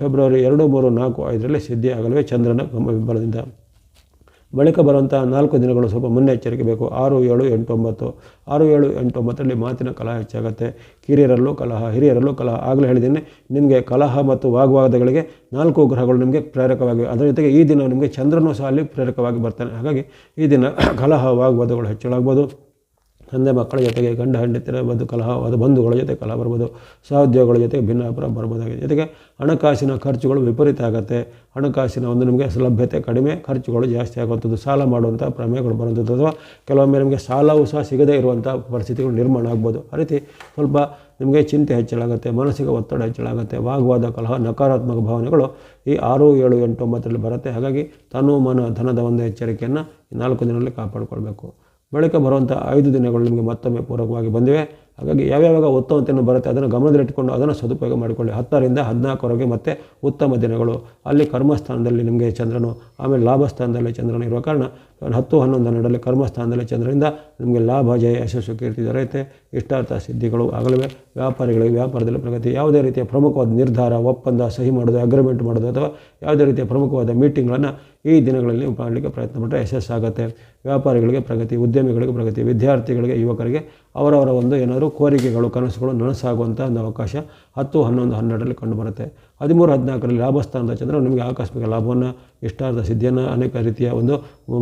ಫೆಬ್ರವರಿ ಎರಡು, ಮೂರು, ನಾಲ್ಕು, ಐದರಲ್ಲಿ ಆಗಲವೇ. ಚಂದ್ರನ ಬೆಂಬಲದಿಂದ. ಬಳಿಕ ಬರುವಂಥ ನಾಲ್ಕು ದಿನಗಳು ಸ್ವಲ್ಪ ಮುನ್ನೆಚ್ಚರಿಕೆ ಬೇಕು ಆರು, ಏಳು ಎಂಟು ಒಂಬತ್ತು ಆರು, ಏಳು ಎಂಟು ಒಂಬತ್ತರಲ್ಲಿ ಮಾತಿನ ಕಲಹ ಹೆಚ್ಚಾಗುತ್ತೆ. ಕಿರಿಯರಲ್ಲೂ ಕಲಹ, ಹಿರಿಯರಲ್ಲೂ ಕಲಹ. ಆಗಲೇ ಹೇಳಿದ್ದೇನೆ, ನಿಮಗೆ ಕಲಹ ಮತ್ತು ವಾಗ್ವಾದಗಳಿಗೆ ನಾಲ್ಕು ಗ್ರಹಗಳು ನಿಮಗೆ ಪ್ರೇರಕವಾಗಿವೆ ಅದರ ಜೊತೆಗೆ ಈ ದಿನ ನಿಮಗೆ ಚಂದ್ರನೂ ಸಹ ಅಲ್ಲಿ ಪ್ರೇರಕವಾಗಿ ಬರ್ತಾನೆ. ಹಾಗಾಗಿ ಈ ದಿನ ಕಲಹ, ವಾಗ್ವಾದಗಳು ಹೆಚ್ಚಳಾಗ್ಬೋದು ತಂದೆ ಮಕ್ಕಳ ಜೊತೆಗೆ ಗಂಡ ಹೆಂಡತಿರ ಬಂದು ಕಲಹ ಅದು ಬಂಧುಗಳ ಜೊತೆ ಕಲಹ ಬರ್ಬೋದು, ಸಹೋದ್ಯೋಗಗಳ ಜೊತೆಗೆ ಭಿನ್ನಾಭಿಪ್ರಾಯ ಬರ್ಬೋದಾಗಿದೆ. ಜೊತೆಗೆ ಹಣಕಾಸಿನ ಖರ್ಚುಗಳು ವಿಪರೀತ ಆಗುತ್ತೆ. ಹಣಕಾಸಿನ ಒಂದು ನಿಮಗೆ ಸುಲಭ್ಯತೆ ಕಡಿಮೆ, ಖರ್ಚುಗಳು ಜಾಸ್ತಿ ಆಗುವಂಥದ್ದು, ಸಾಲ ಮಾಡುವಂಥ ಪ್ರಮೇಯಗಳು ಬರುವಂಥದ್ದು ಅಥವಾ ಕೆಲವೊಮ್ಮೆ ನಿಮಗೆ ಸಾಲವೂ ಸಹ ಸಿಗದೇ ಇರುವಂಥ ಪರಿಸ್ಥಿತಿಗಳು ನಿರ್ಮಾಣ ಆಗ್ಬೋದು. ಆ ರೀತಿ ಸ್ವಲ್ಪ ನಿಮಗೆ ಚಿಂತೆ ಹೆಚ್ಚಳಾಗುತ್ತೆ ಮಾನಸಿಕ ಒತ್ತಡ ಹೆಚ್ಚಳಾಗುತ್ತೆ ವಾಗ್ವಾದ, ಕಲಹ, ನಕಾರಾತ್ಮಕ ಭಾವನೆಗಳು ಈ ಆರು, ಏಳು, ಎಂಟು, ಒಂಬತ್ತರಲ್ಲಿ ಬರುತ್ತೆ. ಹಾಗಾಗಿ ತನು ಮನ, ಧನದ ಒಂದು ಎಚ್ಚರಿಕೆಯನ್ನು ನಾಲ್ಕು ದಿನದಲ್ಲಿ ಕಾಪಾಡಿಕೊಳ್ಬೇಕು. ಬಳಿಕ ಬರುವಂಥ ಐದು ದಿನಗಳು ನಿಮಗೆ ಮತ್ತೊಮ್ಮೆ ಪೂರಕವಾಗಿ ಬಂದಿವೆ. ಹಾಗಾಗಿ ಯಾವ್ಯಾವಾಗ ಉತ್ತಮತೆಯನ್ನು ಬರುತ್ತೆ ಅದನ್ನು ಗಮನದಲ್ಲಿಟ್ಟುಕೊಂಡು ಅದನ್ನು ಸದುಪಯೋಗ ಮಾಡಿಕೊಳ್ಳಿ. ಹತ್ತರಿಂದ ಹದಿನಾಲ್ಕರವರೆಗೆ ಮತ್ತೆ ಉತ್ತಮ ದಿನಗಳು. ಅಲ್ಲಿ ಕರ್ಮಸ್ಥಾನದಲ್ಲಿ ನಿಮಗೆ ಚಂದ್ರನು, ಆಮೇಲೆ ಲಾಭ ಸ್ಥಾನದಲ್ಲಿ ಚಂದ್ರನು ಇರುವ ಕಾರಣ ಹತ್ತು ಹನ್ನೊಂದು ಹನ್ನೆರಡರಲ್ಲಿ ಕರ್ಮಸ್ಥಾನದಲ್ಲಿ ಚಂದ್ರನಿಂದ ನಿಮಗೆ ಲಾಭ, ಜಯ, ಯಶಸ್ಸು, ಕೀರ್ತಿ ದೊರೆಯುತ್ತೆ. ಇಷ್ಟಾರ್ಥ ಸಿದ್ಧಿಗಳು ಆಗಲಿವೆ. ವ್ಯಾಪಾರಿಗಳಿಗೆ ವ್ಯಾಪಾರದಲ್ಲಿ ಪ್ರಗತಿ, ಯಾವುದೇ ರೀತಿಯ ಪ್ರಮುಖವಾದ ನಿರ್ಧಾರ, ಒಪ್ಪಂದ, ಸಹಿ ಮಾಡೋದು ಅಗ್ರಿಮೆಂಟ್ ಮಾಡೋದು ಅಥವಾ ಯಾವುದೇ ರೀತಿಯ ಪ್ರಮುಖವಾದ ಮೀಟಿಂಗ್ಗಳನ್ನು ಈ ದಿನಗಳಲ್ಲಿ ಮಾಡಲಿಕ್ಕೆ ಪ್ರಯತ್ನ ಪಟ್ಟರೆ ಯಶಸ್ಸಾಗುತ್ತೆ. ವ್ಯಾಪಾರಿಗಳಿಗೆ ಪ್ರಗತಿ, ಉದ್ಯಮಿಗಳಿಗೆ ಪ್ರಗತಿ, ವಿದ್ಯಾರ್ಥಿಗಳಿಗೆ, ಯುವಕರಿಗೆ ಅವರವರ ಒಂದು ಏನಾದರೂ ಕೋರಿಕೆಗಳು, ಕನಸುಗಳು ನನಸಾಗುವಂಥ ಒಂದು ಅವಕಾಶ ಹತ್ತು, ಹನ್ನೊಂದು, ಹನ್ನೆರಡರಲ್ಲಿ ಕಂಡುಬರುತ್ತೆ. ಹದಿಮೂರು, ಹದಿನಾಲ್ಕರಲ್ಲಿ ಲಾಭಸ್ಥಾನದ ಚಂದ್ರ ನಿಮಗೆ ಆಕಸ್ಮಿಕ ಲಾಭವನ್ನು, ಇಷ್ಟಾರ್ಥ ಸಿದ್ಧಿಯನ್ನು, ಅನೇಕ ರೀತಿಯ ಒಂದು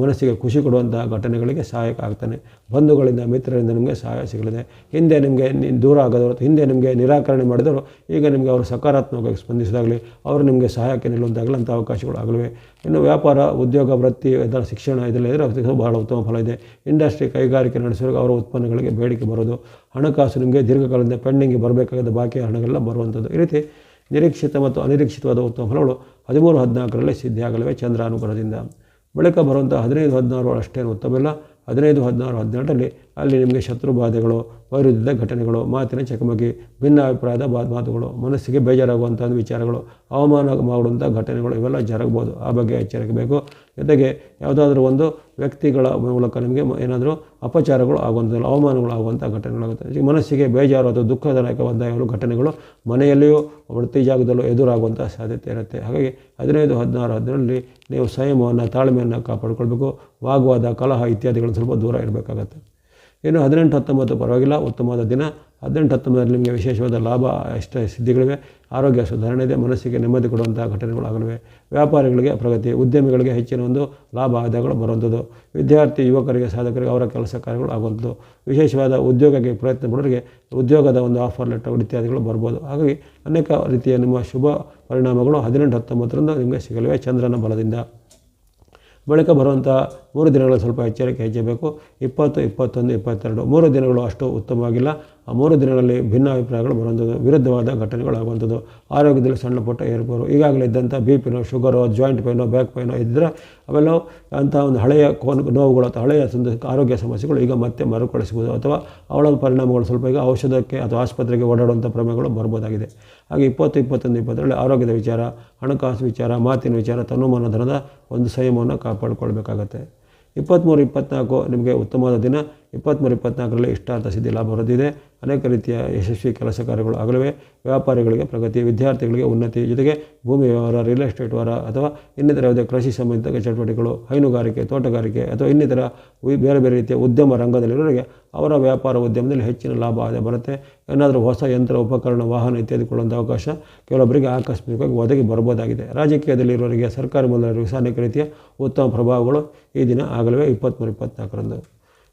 ಮನಸ್ಸಿಗೆ ಖುಷಿ ಕೊಡುವಂಥ ಘಟನೆಗಳಿಗೆ ಸಹಾಯಕ ಆಗ್ತಾನೆ. ಬಂಧುಗಳಿಂದ, ಮಿತ್ರರಿಂದ ನಿಮಗೆ ಸಹಾಯ ಸಿಗಲಿದೆ. ಹಿಂದೆ ನಿಮಗೆ ದೂರ ಆಗೋದವರು, ಹಿಂದೆ ನಿಮಗೆ ನಿರಾಕರಣೆ ಮಾಡಿದವರು, ಈಗ ನಿಮಗೆ ಅವರು ಸಕಾರಾತ್ಮಕವಾಗಿ ಸ್ಪಂದಿಸಿದಾಗಲಿ, ಅವರು ನಿಮಗೆ ಸಹಾಯಕ್ಕೆ ನಿಲ್ಲುವಂತಾಗಲಿ ಅಂಥ ಅವಕಾಶಗಳು ಆಗಲಿವೆ. ಇನ್ನು ವ್ಯಾಪಾರ, ಉದ್ಯೋಗ, ವೃತ್ತಿ ಇದರ ಶಿಕ್ಷಣ ಇದರಲ್ಲಿ ಬಹಳ ಬಹಳ ಉತ್ತಮ ಫಲ ಇದೆ. ಇಂಡಸ್ಟ್ರಿ ಕೈಗಾರಿಕೆ ನಡೆಸೋರಿಗೆ ಅವರ ಉತ್ಪನ್ನಗಳಿಗೆ ಬೇಡಿಕೆ ಬರೋದು, ಹಣಕಾಸು ನಿಮಗೆ ದೀರ್ಘಕಾಲದಿಂದ ಪೆಂಡಿಂಗ್ ಬರಬೇಕಾದ ಬಾಕಿ ಹಣಗಳೆಲ್ಲ ಬರುವಂಥದ್ದು. ಈ ರೀತಿ ನಿರೀಕ್ಷಿತ ಮತ್ತು ಅನಿರೀಕ್ಷಿತವಾದ ಉತ್ತಮ ಫಲಗಳು ಹದಿಮೂರು, ಹದಿನಾಲ್ಕರಲ್ಲಿ ಸಿದ್ಧಿಯಾಗಲಿವೆ ಚಂದ್ರ ಅನುಗ್ರಹದಿಂದ ಬಳಿಕ ಬರುವಂಥ ಹದಿನೈದು, ಹದಿನಾರು ಅಷ್ಟೇನು ಉತ್ತಮವಿಲ್ಲ ಹದಿನೈದು, ಹದಿನಾರು, ಹದಿನೆಂಟರಲ್ಲಿ ಅಲ್ಲಿ ನಿಮಗೆ ಶತ್ರು ಬಾಧೆಗಳು ಘಟನೆಗಳು, ಮಾತಿನ ಚಕಮಕಿ, ಭಿನ್ನ ಅಭಿಪ್ರಾಯದ ಬಾ, ಮಾತುಗಳು, ಮನಸ್ಸಿಗೆ ಬೇಜಾರಾಗುವಂಥ ವಿಚಾರಗಳು, ಅವಮಾನ ಮಾಡುವಂಥ ಘಟನೆಗಳು ಇವೆಲ್ಲ ಜರಗಬಹುದು ಆ ಬಗ್ಗೆ ಎಚ್ಚರಿಕೆ ಬೇಕು. ಜೊತೆಗೆ ಯಾವುದಾದ್ರೂ ಒಂದು ವ್ಯಕ್ತಿಗಳ ಮೂಲಕ ನಿಮಗೆ ಏನಾದರೂ ಅಪಚಾರಗಳು ಆಗುವಂಥದ್ದು ಅವಮಾನಗಳು ಆಗುವಂಥ ಘಟನೆಗಳಾಗುತ್ತೆ ಮನಸ್ಸಿಗೆ ಬೇಜಾರು ಅಥವಾ ದುಃಖದಾಯಕವಾದ ಎರಡು ಘಟನೆಗಳು ಮನೆಯಲ್ಲಿಯೂ ವೃತ್ತಿ ಜಾಗದಲ್ಲೂ ಎದುರಾಗುವಂಥ ಸಾಧ್ಯತೆ ಇರುತ್ತೆ. ಹಾಗಾಗಿ ಹದಿನೈದು, ಹದಿನಾರು ಹದಿನೇಳರಲ್ಲಿ ನೀವು ಸಂಯಮವನ್ನು, ತಾಳ್ಮೆಯನ್ನು ಕಾಪಾಡಿಕೊಳ್ಬೇಕು. ವಾಗ್ವಾದ, ಕಲಹ ಇತ್ಯಾದಿಗಳು ಸ್ವಲ್ಪ ದೂರ ಇರಬೇಕಾಗತ್ತೆ. ಇನ್ನು ಹದಿನೆಂಟು ಹತ್ತೊಂಬತ್ತು ಪರವಾಗಿಲ್ಲ, ಉತ್ತಮವಾದ ದಿನ. ಹದಿನೆಂಟು ಹತ್ತೊಂಬತ್ತರಲ್ಲಿ ನಿಮಗೆ ವಿಶೇಷವಾದ ಲಾಭ, ಇಷ್ಟ ಸಿದ್ಧಿಗಳಿವೆ. ಆರೋಗ್ಯ ಸುಧಾರಣೆ ಇದೆ, ಮನಸ್ಸಿಗೆ ನೆಮ್ಮದಿ ಕೊಡುವಂಥ ಘಟನೆಗಳು ಆಗಲಿವೆ ವ್ಯಾಪಾರಿಗಳಿಗೆ, ಪ್ರಗತಿ ಉದ್ಯಮಿಗಳಿಗೆ ಹೆಚ್ಚಿನ ಒಂದು ಲಾಭ ಆದಾಯಗಳು ಬರುವಂಥದ್ದು. ವಿದ್ಯಾರ್ಥಿ, ಯುವಕರಿಗೆ, ಸಾಧಕರಿಗೆ ಅವರ ಕೆಲಸ ಕಾರ್ಯಗಳು ಆಗುವಂಥದ್ದು. ವಿಶೇಷವಾದ ಉದ್ಯೋಗಕ್ಕೆ ಪ್ರಯತ್ನ ಪಡೋರಿಗೆ ಉದ್ಯೋಗದ ಒಂದು ಆಫರ್ ಲೆಟರ್ ಇತ್ಯಾದಿಗಳು ಬರ್ಬೋದು. ಹಾಗಾಗಿ ಅನೇಕ ರೀತಿಯ ನಿಮ್ಮ ಶುಭ ಪರಿಣಾಮಗಳು ಹದಿನೆಂಟು ಹತ್ತೊಂಬತ್ತರಿಂದ ನಿಮಗೆ ಸಿಗಲಿವೆ ಚಂದ್ರನ ಬಲದಿಂದ. ಬಳಿಕ ಬರುವಂಥ ಮೂರು ದಿನಗಳು ಸ್ವಲ್ಪ ಎಚ್ಚರಿಕೆ ಹೆಚ್ಚಬೇಕು. ಇಪ್ಪತ್ತು, ಇಪ್ಪತ್ತೊಂದು, ಇಪ್ಪತ್ತೆರಡು, ಮೂರು ದಿನಗಳು ಅಷ್ಟು ಉತ್ತಮವಾಗಿಲ್ಲ. ಆ ಮೂರು ದಿನಗಳಲ್ಲಿ ಭಿನ್ನ ಅಭಿಪ್ರಾಯಗಳು ಬರುವಂಥದ್ದು, ವಿರುದ್ಧವಾದ ಘಟನೆಗಳು ಆಗುವಂಥದ್ದು ಆರೋಗ್ಯದಲ್ಲಿ ಸಣ್ಣ ಪುಟ್ಟ ಏರ್ಪೇರು, ಈಗಾಗಲೇ ಇದ್ದಂಥ ಬಿ ಪಿನೋ, ಶುಗರು ಜಾಯಿಂಟ್ ಪೈನೋ ಬ್ಯಾಕ್ ಪೈನೋ ಇದ್ದರೆ ಅವೆಲ್ಲ ಅಂಥ ಒಂದು ಹಳೆಯ ಕೋನ್, ನೋವುಗಳು ಅಥವಾ ಹಳೆಯ ಆರೋಗ್ಯ ಸಮಸ್ಯೆಗಳು ಈಗ ಮತ್ತೆ ಮರುಕಳಿಸಬಹುದು. ಅಥವಾ ಅವಳ ಪರಿಣಾಮಗಳು ಸ್ವಲ್ಪ ಈಗ ಔಷಧಕ್ಕೆ ಅಥವಾ ಆಸ್ಪತ್ರೆಗೆ ಓಡಾಡುವಂಥ ಪ್ರಮೇಯಗಳು ಬರ್ಬೋದಾಗಿದೆ ಹಾಗೆ ಇಪ್ಪತ್ತು, ಇಪ್ಪತ್ತೊಂದು ಇಪ್ಪತ್ತರಲ್ಲಿ ಆರೋಗ್ಯದ ವಿಚಾರ, ಹಣಕಾಸು ವಿಚಾರ, ಮಾತಿನ ವಿಚಾರ ತನುಮಾನ ಧನದ ಒಂದು ಸಂಯಮವನ್ನು ಕಾಪಾಡಿಕೊಳ್ಬೇಕಾಗತ್ತೆ. ಇಪ್ಪತ್ತ್ಮೂರು ಇಪ್ಪತ್ತ್ನಾಲ್ಕು ನಿಮಗೆ ಉತ್ತಮವಾದ ದಿನ. ಇಪ್ಪತ್ತ್ಮೂರು ಇಪ್ಪತ್ತ್ನಾಲ್ಕರಲ್ಲಿ ಇಷ್ಟಾರ್ಥ ಸಿದ್ಧಿ ಲಾಭ ಹೊರದಿದೆ. ಅನೇಕ ರೀತಿಯ ಯಶಸ್ವಿ ಕೆಲಸ ಕಾರ್ಯಗಳು ಆಗಲಿವೆ. ವ್ಯಾಪಾರಿಗಳಿಗೆ, ಪ್ರಗತಿ ವಿದ್ಯಾರ್ಥಿಗಳಿಗೆ ಉನ್ನತಿ ಜೊತೆಗೆ ಭೂಮಿ ವ್ಯವಹಾರ ರಿಯಲ್ ಎಸ್ಟೇಟ್ ವಾರ ಅಥವಾ ಇನ್ನಿತರ ಯಾವುದೇ ಕೃಷಿ ಸಂಬಂಧಿತ ಚಟುವಟಿಕೆಗಳು, ಹೈನುಗಾರಿಕೆ, ತೋಟಗಾರಿಕೆ ಅಥವಾ ಇನ್ನಿತರ ಬೇರೆ ಬೇರೆ ರೀತಿಯ ಉದ್ಯಮ ರಂಗದಲ್ಲಿರೋರಿಗೆ ಅವರ ವ್ಯಾಪಾರ ಉದ್ಯಮದಲ್ಲಿ ಹೆಚ್ಚಿನ ಲಾಭ ಆದಾಯ ಬರುತ್ತೆ. ಏನಾದರೂ ಹೊಸ ಯಂತ್ರ, ಉಪಕರಣ, ವಾಹನ ಇತ್ಯಾದಿ ಕೊಡುವಂಥ ಅವಕಾಶ ಕೆಲವೊಬ್ಬರಿಗೆ ಆಕಸ್ಮಿಕವಾಗಿ ಒದಗಿ ಬರ್ಬೋದಾಗಿದೆ ರಾಜಕೀಯದಲ್ಲಿರೋರಿಗೆ ಸರ್ಕಾರಿ ಸಹ ಅನೇಕ ರೀತಿಯ ಉತ್ತಮ ಪ್ರಭಾವಗಳು ಈ ದಿನ ಆಗಲಿವೆ. ಇಪ್ಪತ್ತ್ಮೂರು ಇಪ್ಪತ್ತ್ನಾಲ್ಕರಂದು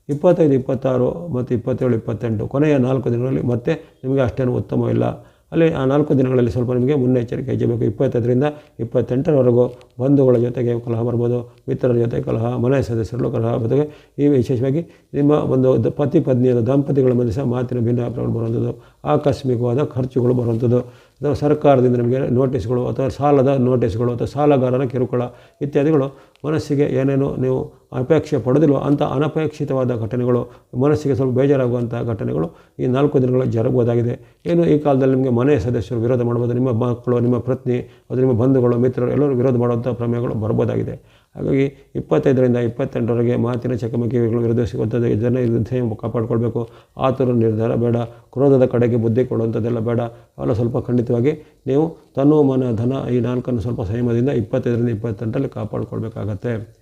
ಇಪ್ಪತ್ತೈದು, ಇಪ್ಪತ್ತಾರು ಮತ್ತು ಇಪ್ಪತ್ತೇಳು, ಇಪ್ಪತ್ತೆಂಟು. ಕೊನೆಯ ನಾಲ್ಕು ದಿನಗಳಲ್ಲಿ ಮತ್ತೆ ನಿಮಗೆ ಅಷ್ಟೇನು ಉತ್ತಮವಿಲ್ಲ ಅಲ್ಲಿ ಆ ನಾಲ್ಕು ದಿನಗಳಲ್ಲಿ ಸ್ವಲ್ಪ ನಿಮಗೆ ಮುನ್ನೆಚ್ಚರಿಕೆ ಹೆಚ್ಚಬೇಕು ಇಪ್ಪತ್ತೈದರಿಂದ ಇಪ್ಪತ್ತೆಂಟರವರೆಗೂ ಬಂಧುಗಳ ಜೊತೆಗೆ ಕಲಹ ಬರ್ಬೋದು. ಮಿತ್ರರ ಜೊತೆ ಕಲಹ, ಮನೆ ಸದಸ್ಯರಲ್ಲೂ ಕಲಹ ಜೊತೆಗೆ ಈ ವಿಶೇಷವಾಗಿ ನಿಮ್ಮ ಒಂದು ಪತಿ ಪತ್ನಿಯ ದಂಪತಿಗಳ ಮಧ್ಯೆ ಸಹ ಮಾತಿನ ಭಿನ್ನಾಭಿಪ್ರಾಯಗಳು ಬರುವಂಥದ್ದು. ಆಕಸ್ಮಿಕವಾದ ಖರ್ಚುಗಳು ಬರುವಂಥದ್ದು. ಅಥವಾ ಸರ್ಕಾರದಿಂದ ನಿಮಗೆ ನೋಟಿಸ್ಗಳು ಅಥವಾ ಸಾಲದ ನೋಟಿಸ್ಗಳು ಅಥವಾ ಸಾಲಗಾರರ ಕಿರುಕುಳ ಇತ್ಯಾದಿಗಳು ಮನಸ್ಸಿಗೆ ಏನೇನು ನೀವು ಅಪೇಕ್ಷೆ ಪಡೆದಿಲ್ವೋ ಅಂಥ ಅನಪೇಕ್ಷಿತವಾದ ಘಟನೆಗಳು, ಮನಸ್ಸಿಗೆ ಸ್ವಲ್ಪ ಬೇಜಾರಾಗುವಂಥ ಘಟನೆಗಳು ಈ ನಾಲ್ಕು ದಿನಗಳಲ್ಲಿ ಜರಗಬಹುದಾಗಿದೆ ಏನು ಈ ಕಾಲದಲ್ಲಿ ನಿಮಗೆ ಮನೆಯ ಸದಸ್ಯರು ವಿರೋಧ ಮಾಡ್ಬೋದು, ನಿಮ್ಮ ಮಕ್ಕಳು, ನಿಮ್ಮ ಪತ್ನಿ, ಅದು ನಿಮ್ಮ ಬಂಧುಗಳು, ಮಿತ್ರರು ಎಲ್ಲರೂ ವಿರೋಧ ಮಾಡುವಂಥ ಪ್ರಮೇಯಗಳು ಬರ್ಬೋದಾಗಿದೆ. ಹಾಗಾಗಿ ಇಪ್ಪತ್ತೈದರಿಂದ ಇಪ್ಪತ್ತೆಂಟರವರೆಗೆ ಮಾತಿನ ಚಕಮಕಿಗಳು ವಿರುದ್ಧ ಸಿಗುವಂಥದ್ದು ಇದನ್ನೇ ಯುದ್ಧ ಕಾಪಾಡಿಕೊಳ್ಬೇಕು. ಆತುರ ನಿರ್ಧಾರ ಬೇಡ. ಕ್ರೋಧದ ಕಡೆಗೆ ಬುದ್ಧಿ ಕೊಡುವಂಥದ್ದೆಲ್ಲ ಬೇಡ. ಅವೆಲ್ಲ ಸ್ವಲ್ಪ ಖಂಡಿತವಾಗಿ ನೀವು ತನು ಮನ, ಧನ, ಈ ನಾಲ್ಕನ್ನು ಸ್ವಲ್ಪ ಸಂಯಮದಿಂದ ಇಪ್ಪತ್ತೈದರಿಂದ ಇಪ್ಪತ್ತೆಂಟರಲ್ಲಿ ಕಾಪಾಡಿಕೊಳ್ಬೇಕಾಗತ್ತೆ.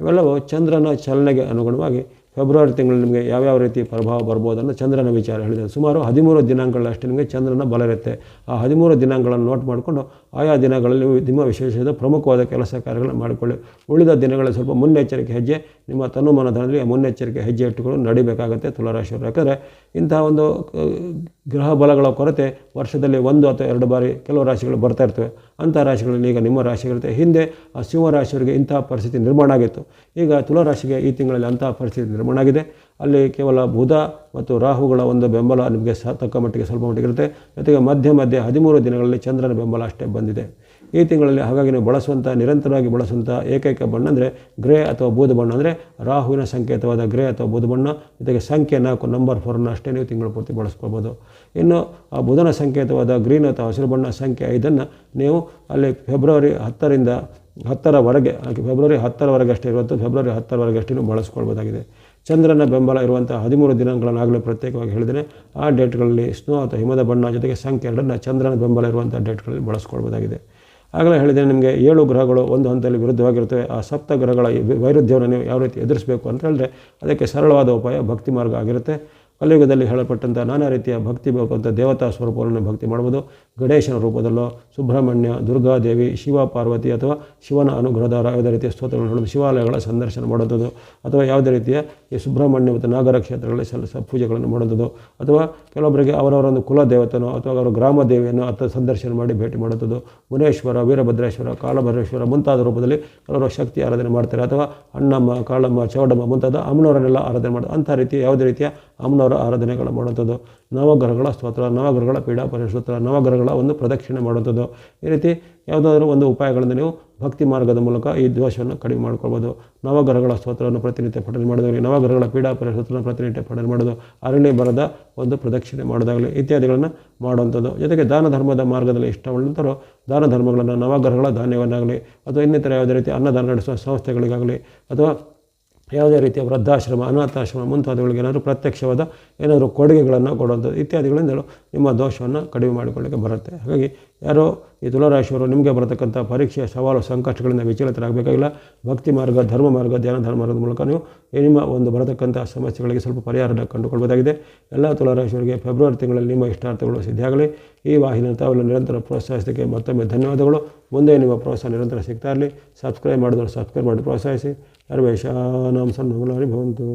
ಇವೆಲ್ಲವೂ ಚಂದ್ರನ ಚಲನೆಗೆ ಅನುಗುಣವಾಗಿ ಫೆಬ್ರವರಿ ತಿಂಗಳು ನಿಮಗೆ ಯಾವ್ಯಾವ ರೀತಿ ಪ್ರಭಾವ ಬರ್ಬೋದನ್ನು ಚಂದ್ರನ ವಿಚಾರ ಹೇಳಿದೆ ಸುಮಾರು ಹದಿಮೂರು ದಿನಾಂಕಗಳಷ್ಟೇ ನಿಮಗೆ ಚಂದ್ರನ ಬಲ ಇರುತ್ತೆ. ಆ ಹದಿಮೂರು ದಿನಾಂಕಗಳನ್ನು ನೋಟ್ ಮಾಡಿಕೊಂಡು ಆಯಾ ದಿನಗಳಲ್ಲಿ ನಿಮ್ಮ ವಿಶೇಷದ ಪ್ರಮುಖವಾದ ಕೆಲಸ ಕಾರ್ಯಗಳನ್ನು ಮಾಡಿಕೊಳ್ಳಿ. ಉಳಿದ ದಿನಗಳಲ್ಲಿ ಸ್ವಲ್ಪ ಮುನ್ನೆಚ್ಚರಿಕೆ ಹೆಜ್ಜೆ ನಿಮ್ಮ ತನುಮನದಲ್ಲಿ ಮುನ್ನೆಚ್ಚರಿಕೆ ಹೆಜ್ಜೆ ಇಟ್ಟುಕೊಂಡು ನಡಿಬೇಕಾಗುತ್ತೆ ತುಲಾರಾಶಿಯವರು. ಯಾಕಂದರೆ ಇಂತಹ ಒಂದು ಗ್ರಹ ಬಲಗಳ ಕೊರತೆ ವರ್ಷದಲ್ಲಿ ಒಂದು ಅಥವಾ ಎರಡು ಬಾರಿ ಕೆಲವು ರಾಶಿಗಳು ಬರ್ತಾ ಇರ್ತವೆ. ಅಂಥ ರಾಶಿಗಳಲ್ಲಿ ಈಗ ನಿಮ್ಮ ರಾಶಿಗಳಿರುತ್ತೆ. ಹಿಂದೆ ಆ ಸಿಂಹ ರಾಶಿಯವರಿಗೆ ಇಂತಹ ಪರಿಸ್ಥಿತಿ ನಿರ್ಮಾಣ ಆಗಿತ್ತು. ಈಗ ತುಲಾರಾಶಿಗೆ ಈ ತಿಂಗಳಲ್ಲಿ ಅಂತಹ ಪರಿಸ್ಥಿತಿ ನಿರ್ಮಾಣ ಆಗಿದೆ. ಅಲ್ಲಿ ಕೇವಲ ಬುಧ ಮತ್ತು ರಾಹುಗಳ ಒಂದು ಬೆಂಬಲ ನಿಮಗೆ ತಕ್ಕ ಮಟ್ಟಿಗೆ ಸ್ವಲ್ಪ ಮಟ್ಟಿಗೆ ಇರುತ್ತೆ. ಜೊತೆಗೆ ಮಧ್ಯ ಮಧ್ಯೆ ಹದಿಮೂರು ದಿನಗಳಲ್ಲಿ ಚಂದ್ರನ ಬೆಂಬಲ ಅಷ್ಟೇ ಬಂದಿದೆ. ಈ ತಿಂಗಳಲ್ಲಿ ಹಾಗಾಗಿ ನೀವು ಬಳಸುವಂಥ, ನಿರಂತರವಾಗಿ ಬಳಸುವಂಥ ಏಕೈಕ ಬಣ್ಣ ಅಂದರೆ ಗ್ರೇ ಅಥವಾ ಬೂದು ಬಣ್ಣ ಅಂದರೆ ರಾಹುವಿನ ಸಂಕೇತವಾದ ಗ್ರೇ ಅಥವಾ ಬೂದು ಬಣ್ಣ. ಜೊತೆಗೆ ಸಂಖ್ಯೆ ನಾಲ್ಕು ನಂಬರ್ ಫೋರನ್ನು ಅಷ್ಟೇ ನೀವು ತಿಂಗಳು ಪೂರ್ತಿ ಬಳಸ್ಕೋಬೋದು. ಇನ್ನು ಆ ಬುಧನ ಸಂಕೇತವಾದ ಗ್ರೀನ್ ಅಥವಾ ಹಸಿರು ಬಣ್ಣ ಸಂಖ್ಯೆ ಐದನ್ನು ನೀವು ಅಲ್ಲಿ ಫೆಬ್ರವರಿ ಹತ್ತರಿಂದ ಹತ್ತರವರೆಗೆ ಫೆಬ್ರವರಿ ಹತ್ತರವರೆಗೆ ಅಷ್ಟೇ ಇರುವಂಥ ಫೆಬ್ರವರಿ ಹತ್ತರವರೆಗೆ ಅಷ್ಟೇ ಬಳಸ್ಕೊಳ್ಬೋದಾಗಿದೆ. ಚಂದ್ರನ ಬೆಂಬಲ ಇರುವಂಥ ಹದಿಮೂರು ದಿನಗಳನ್ನಾಗಲೇ ಪ್ರತ್ಯೇಕವಾಗಿ ಹೇಳಿದರೆ ಆ ಡೇಟ್ಗಳಲ್ಲಿ ಸ್ನೋ ಅಥವಾ ಹಿಮದ ಬಣ್ಣ ಜೊತೆಗೆ ಸಂಖ್ಯೆ ಎರಡನ್ನು ಚಂದ್ರನ ಬೆಂಬಲ ಇರುವಂಥ ಡೇಟ್ಗಳಲ್ಲಿ ಬಳಸ್ಕೊಳ್ಬೋದಾಗಿದೆ. ಆಗಲೇ ಹೇಳಿದ್ದೇನೆ ನಿಮಗೆ ಏಳು ಗ್ರಹಗಳು ಒಂದು ಹಂತದಲ್ಲಿ ವಿರುದ್ಧವಾಗಿರುತ್ತವೆ. ಆ ಸಪ್ತ ಗ್ರಹಗಳ ವೈರುಧ್ಯವನ್ನು ನೀವು ಯಾವ ರೀತಿ ಎದುರಿಸಬೇಕು ಅಂತ ಹೇಳಿದ್ರೆ, ಅದಕ್ಕೆ ಸರಳವಾದ ಉಪಾಯ ಭಕ್ತಿ ಮಾರ್ಗ ಆಗಿರುತ್ತೆ. ಕಲಿಯುಗದಲ್ಲಿ ಹೇಳಲ್ಪಟ್ಟಂಥ ನಾನಾ ರೀತಿಯ ಭಕ್ತಿ ಬೇಕು ದೇವತಾ ಸ್ವರೂಪವನ್ನು ಭಕ್ತಿ ಮಾಡ್ಬೋದು. ಗಣೇಶನ ರೂಪದಲ್ಲೋ ಸುಬ್ರಹ್ಮಣ್ಯ, ದುರ್ಗಾದೇವಿ, ಶಿವ ಪಾರ್ವತಿ ಅಥವಾ ಶಿವನ ಅನುಗ್ರಹದಾರ ಯಾವುದೇ ರೀತಿಯ ಸ್ತೋತ್ರಗಳನ್ನು ಶಿವಾಲಯಗಳ ಸಂದರ್ಶನ ಮಾಡುವಂಥದ್ದು ಅಥವಾ ಯಾವುದೇ ರೀತಿಯ ಈ ಸುಬ್ರಹ್ಮಣ್ಯ ಮತ್ತು ನಾಗರ ಕ್ಷೇತ್ರಗಳಲ್ಲಿ ಸಲ್ಲಿಸ ಪೂಜೆಗಳನ್ನು ಮಾಡುವಂಥದ್ದು ಅಥವಾ ಕೆಲವೊಬ್ಬರಿಗೆ ಅವರವರ ಒಂದು ಕುಲ ದೇವತನೋ ಅಥವಾ ಅವರ ಗ್ರಾಮ ದೇವಿಯನ್ನು ಅಥವಾ ಸಂದರ್ಶನ ಮಾಡಿ ಭೇಟಿ ಮಾಡುವಂಥದ್ದು. ಮುನೇಶ್ವರ, ವೀರಭದ್ರೇಶ್ವರ ಕಾಳಭದ್ರೇಶ್ವರ ಮುಂತಾದ ರೂಪದಲ್ಲಿ ಕೆಲವರು ಶಕ್ತಿ ಆರಾಧನೆ ಮಾಡ್ತಾರೆ ಅಥವಾ ಅಣ್ಣಮ್ಮ, ಕಾಳಮ್ಮ, ಚೌಡಮ್ಮ ಮುಂತಾದ ಅಮ್ಮನವರನ್ನೆಲ್ಲ ಆರಾಧನೆ ಮಾಡೋದು ಅಂಥ ರೀತಿಯ ಯಾವುದೇ ರೀತಿಯ ಅಮ್ಮನವರ ಆರಾಧನೆಗಳು ಮಾಡುವಂಥದ್ದು. ನವಗ್ರಹಗಳ ಸ್ತೋತ್ರ, ನವಗ್ರಹಗಳ ಪೀಡಾ ಪರಿಶೋತ್ರ ನವಗ್ರಹಗಳ ಒಂದು ಪ್ರದಕ್ಷಿಣೆ ಮಾಡುವಂಥದ್ದು. ಈ ರೀತಿ ಯಾವುದಾದ್ರೂ ಒಂದು ಉಪಾಯಗಳನ್ನು ನೀವು ಭಕ್ತಿ ಮಾರ್ಗದ ಮೂಲಕ ಈ ದ್ವೇಷವನ್ನು ಕಡಿಮೆ ಮಾಡ್ಕೊಳ್ಬೋದು. ನವಗ್ರಹಗಳ ಸ್ತೋತ್ರವನ್ನು ಪ್ರತಿನಿತ್ಯ ಪಠನೆ ಮಾಡೋದಾಗಲಿ, ನವಗ್ರಹಗಳ ಪೀಡಾ ಸ್ತೋತ್ರವನ್ನು ಪ್ರತಿನಿತ್ಯ ಪಠನೆ ಮಾಡೋದು, ಅರಣ್ಯ ಬರದ ಒಂದು ಪ್ರದಕ್ಷಿಣೆ ಮಾಡೋದಾಗಲಿ, ಇತ್ಯಾದಿಗಳನ್ನು ಮಾಡುವಂಥದ್ದು. ಜೊತೆಗೆ ದಾನ ಧರ್ಮದ ಮಾರ್ಗದಲ್ಲಿ ಇಷ್ಟವುಳ್ಳಂಥರು ದಾನ ಧರ್ಮಗಳನ್ನು ನವಗ್ರಹಗಳ ಧಾನ್ಯವನ್ನಾಗಲಿ, ಅಥವಾ ಇನ್ನಿತರ ಯಾವುದೇ ರೀತಿ ಅನ್ನದಾನ ನಡೆಸುವ ಸಂಸ್ಥೆಗಳಿಗಾಗಲಿ, ಅಥವಾ ಯಾವುದೇ ರೀತಿಯ ವೃದ್ಧಾಶ್ರಮ, ಅನಾಥಾಶ್ರಮ ಮುಂತಾದವುಗಳಿಗೆ ಏನಾದರೂ ಪ್ರತ್ಯಕ್ಷವಾದ ಏನಾದರೂ ಕೊಡುಗೆಗಳನ್ನು ಕೊಡುವಂಥದ್ದು ಇತ್ಯಾದಿಗಳಿಂದ ನಿಮ್ಮ ದೋಷವನ್ನು ಕಡಿಮೆ ಮಾಡಿಕೊಳ್ಳೋಕ್ಕೆ ಬರುತ್ತೆ. ಹಾಗಾಗಿ ಯಾರೋ ಈ ತುಲಾರಾಶಿಯವರು ನಿಮಗೆ ಬರತಕ್ಕಂಥ ಪರೀಕ್ಷೆಯ ಸವಾಲು, ಸಂಕಷ್ಟಗಳಿಂದ ವಿಚಲಿತರಾಗಬೇಕಾಗಿಲ್ಲ. ಭಕ್ತಿ ಮಾರ್ಗ, ಧರ್ಮ ಮಾರ್ಗ, ಧ್ಯಾನ ಧರ್ಮ ಮಾರ್ಗದ ಮೂಲಕ ನೀವು ನಿಮ್ಮ ಒಂದು ಬರತಕ್ಕಂಥ ಸಮಸ್ಯೆಗಳಿಗೆ ಸ್ವಲ್ಪ ಪರಿಹಾರ ಕಂಡುಕೊಳ್ಬೋದಾಗಿದೆ. ಎಲ್ಲ ತುಲಾರಾಶಿಯವರಿಗೆ ಫೆಬ್ರವರಿ ತಿಂಗಳಲ್ಲಿ ನಿಮ್ಮ ಇಷ್ಟಾರ್ಥಗಳು ಸಿದ್ಧಿಯಾಗಲಿ ಈ ವಾಹಿನಿ ತಾವೆಲ್ಲ ನಿರಂತರ ಪ್ರೋತ್ಸಾಹಿಸೋದಕ್ಕೆ ಮತ್ತೊಮ್ಮೆ ಧನ್ಯವಾದಗಳು. ಮುಂದೆ ನಿಮ್ಮ ಪ್ರೋತ್ಸಾಹ ನಿರಂತರ ಸಿಗ್ತಾ ಇರಲಿ. ಸಬ್ಸ್ಕ್ರೈಬ್ ಮಾಡಿದವರು ಸಬ್ಸ್ಕ್ರೈಬ್ ಮಾಡಿ ಪ್ರೋತ್ಸಾಹಿಸಿ. सर्वेषाणां सर्वमङ्गलानि भवन्तु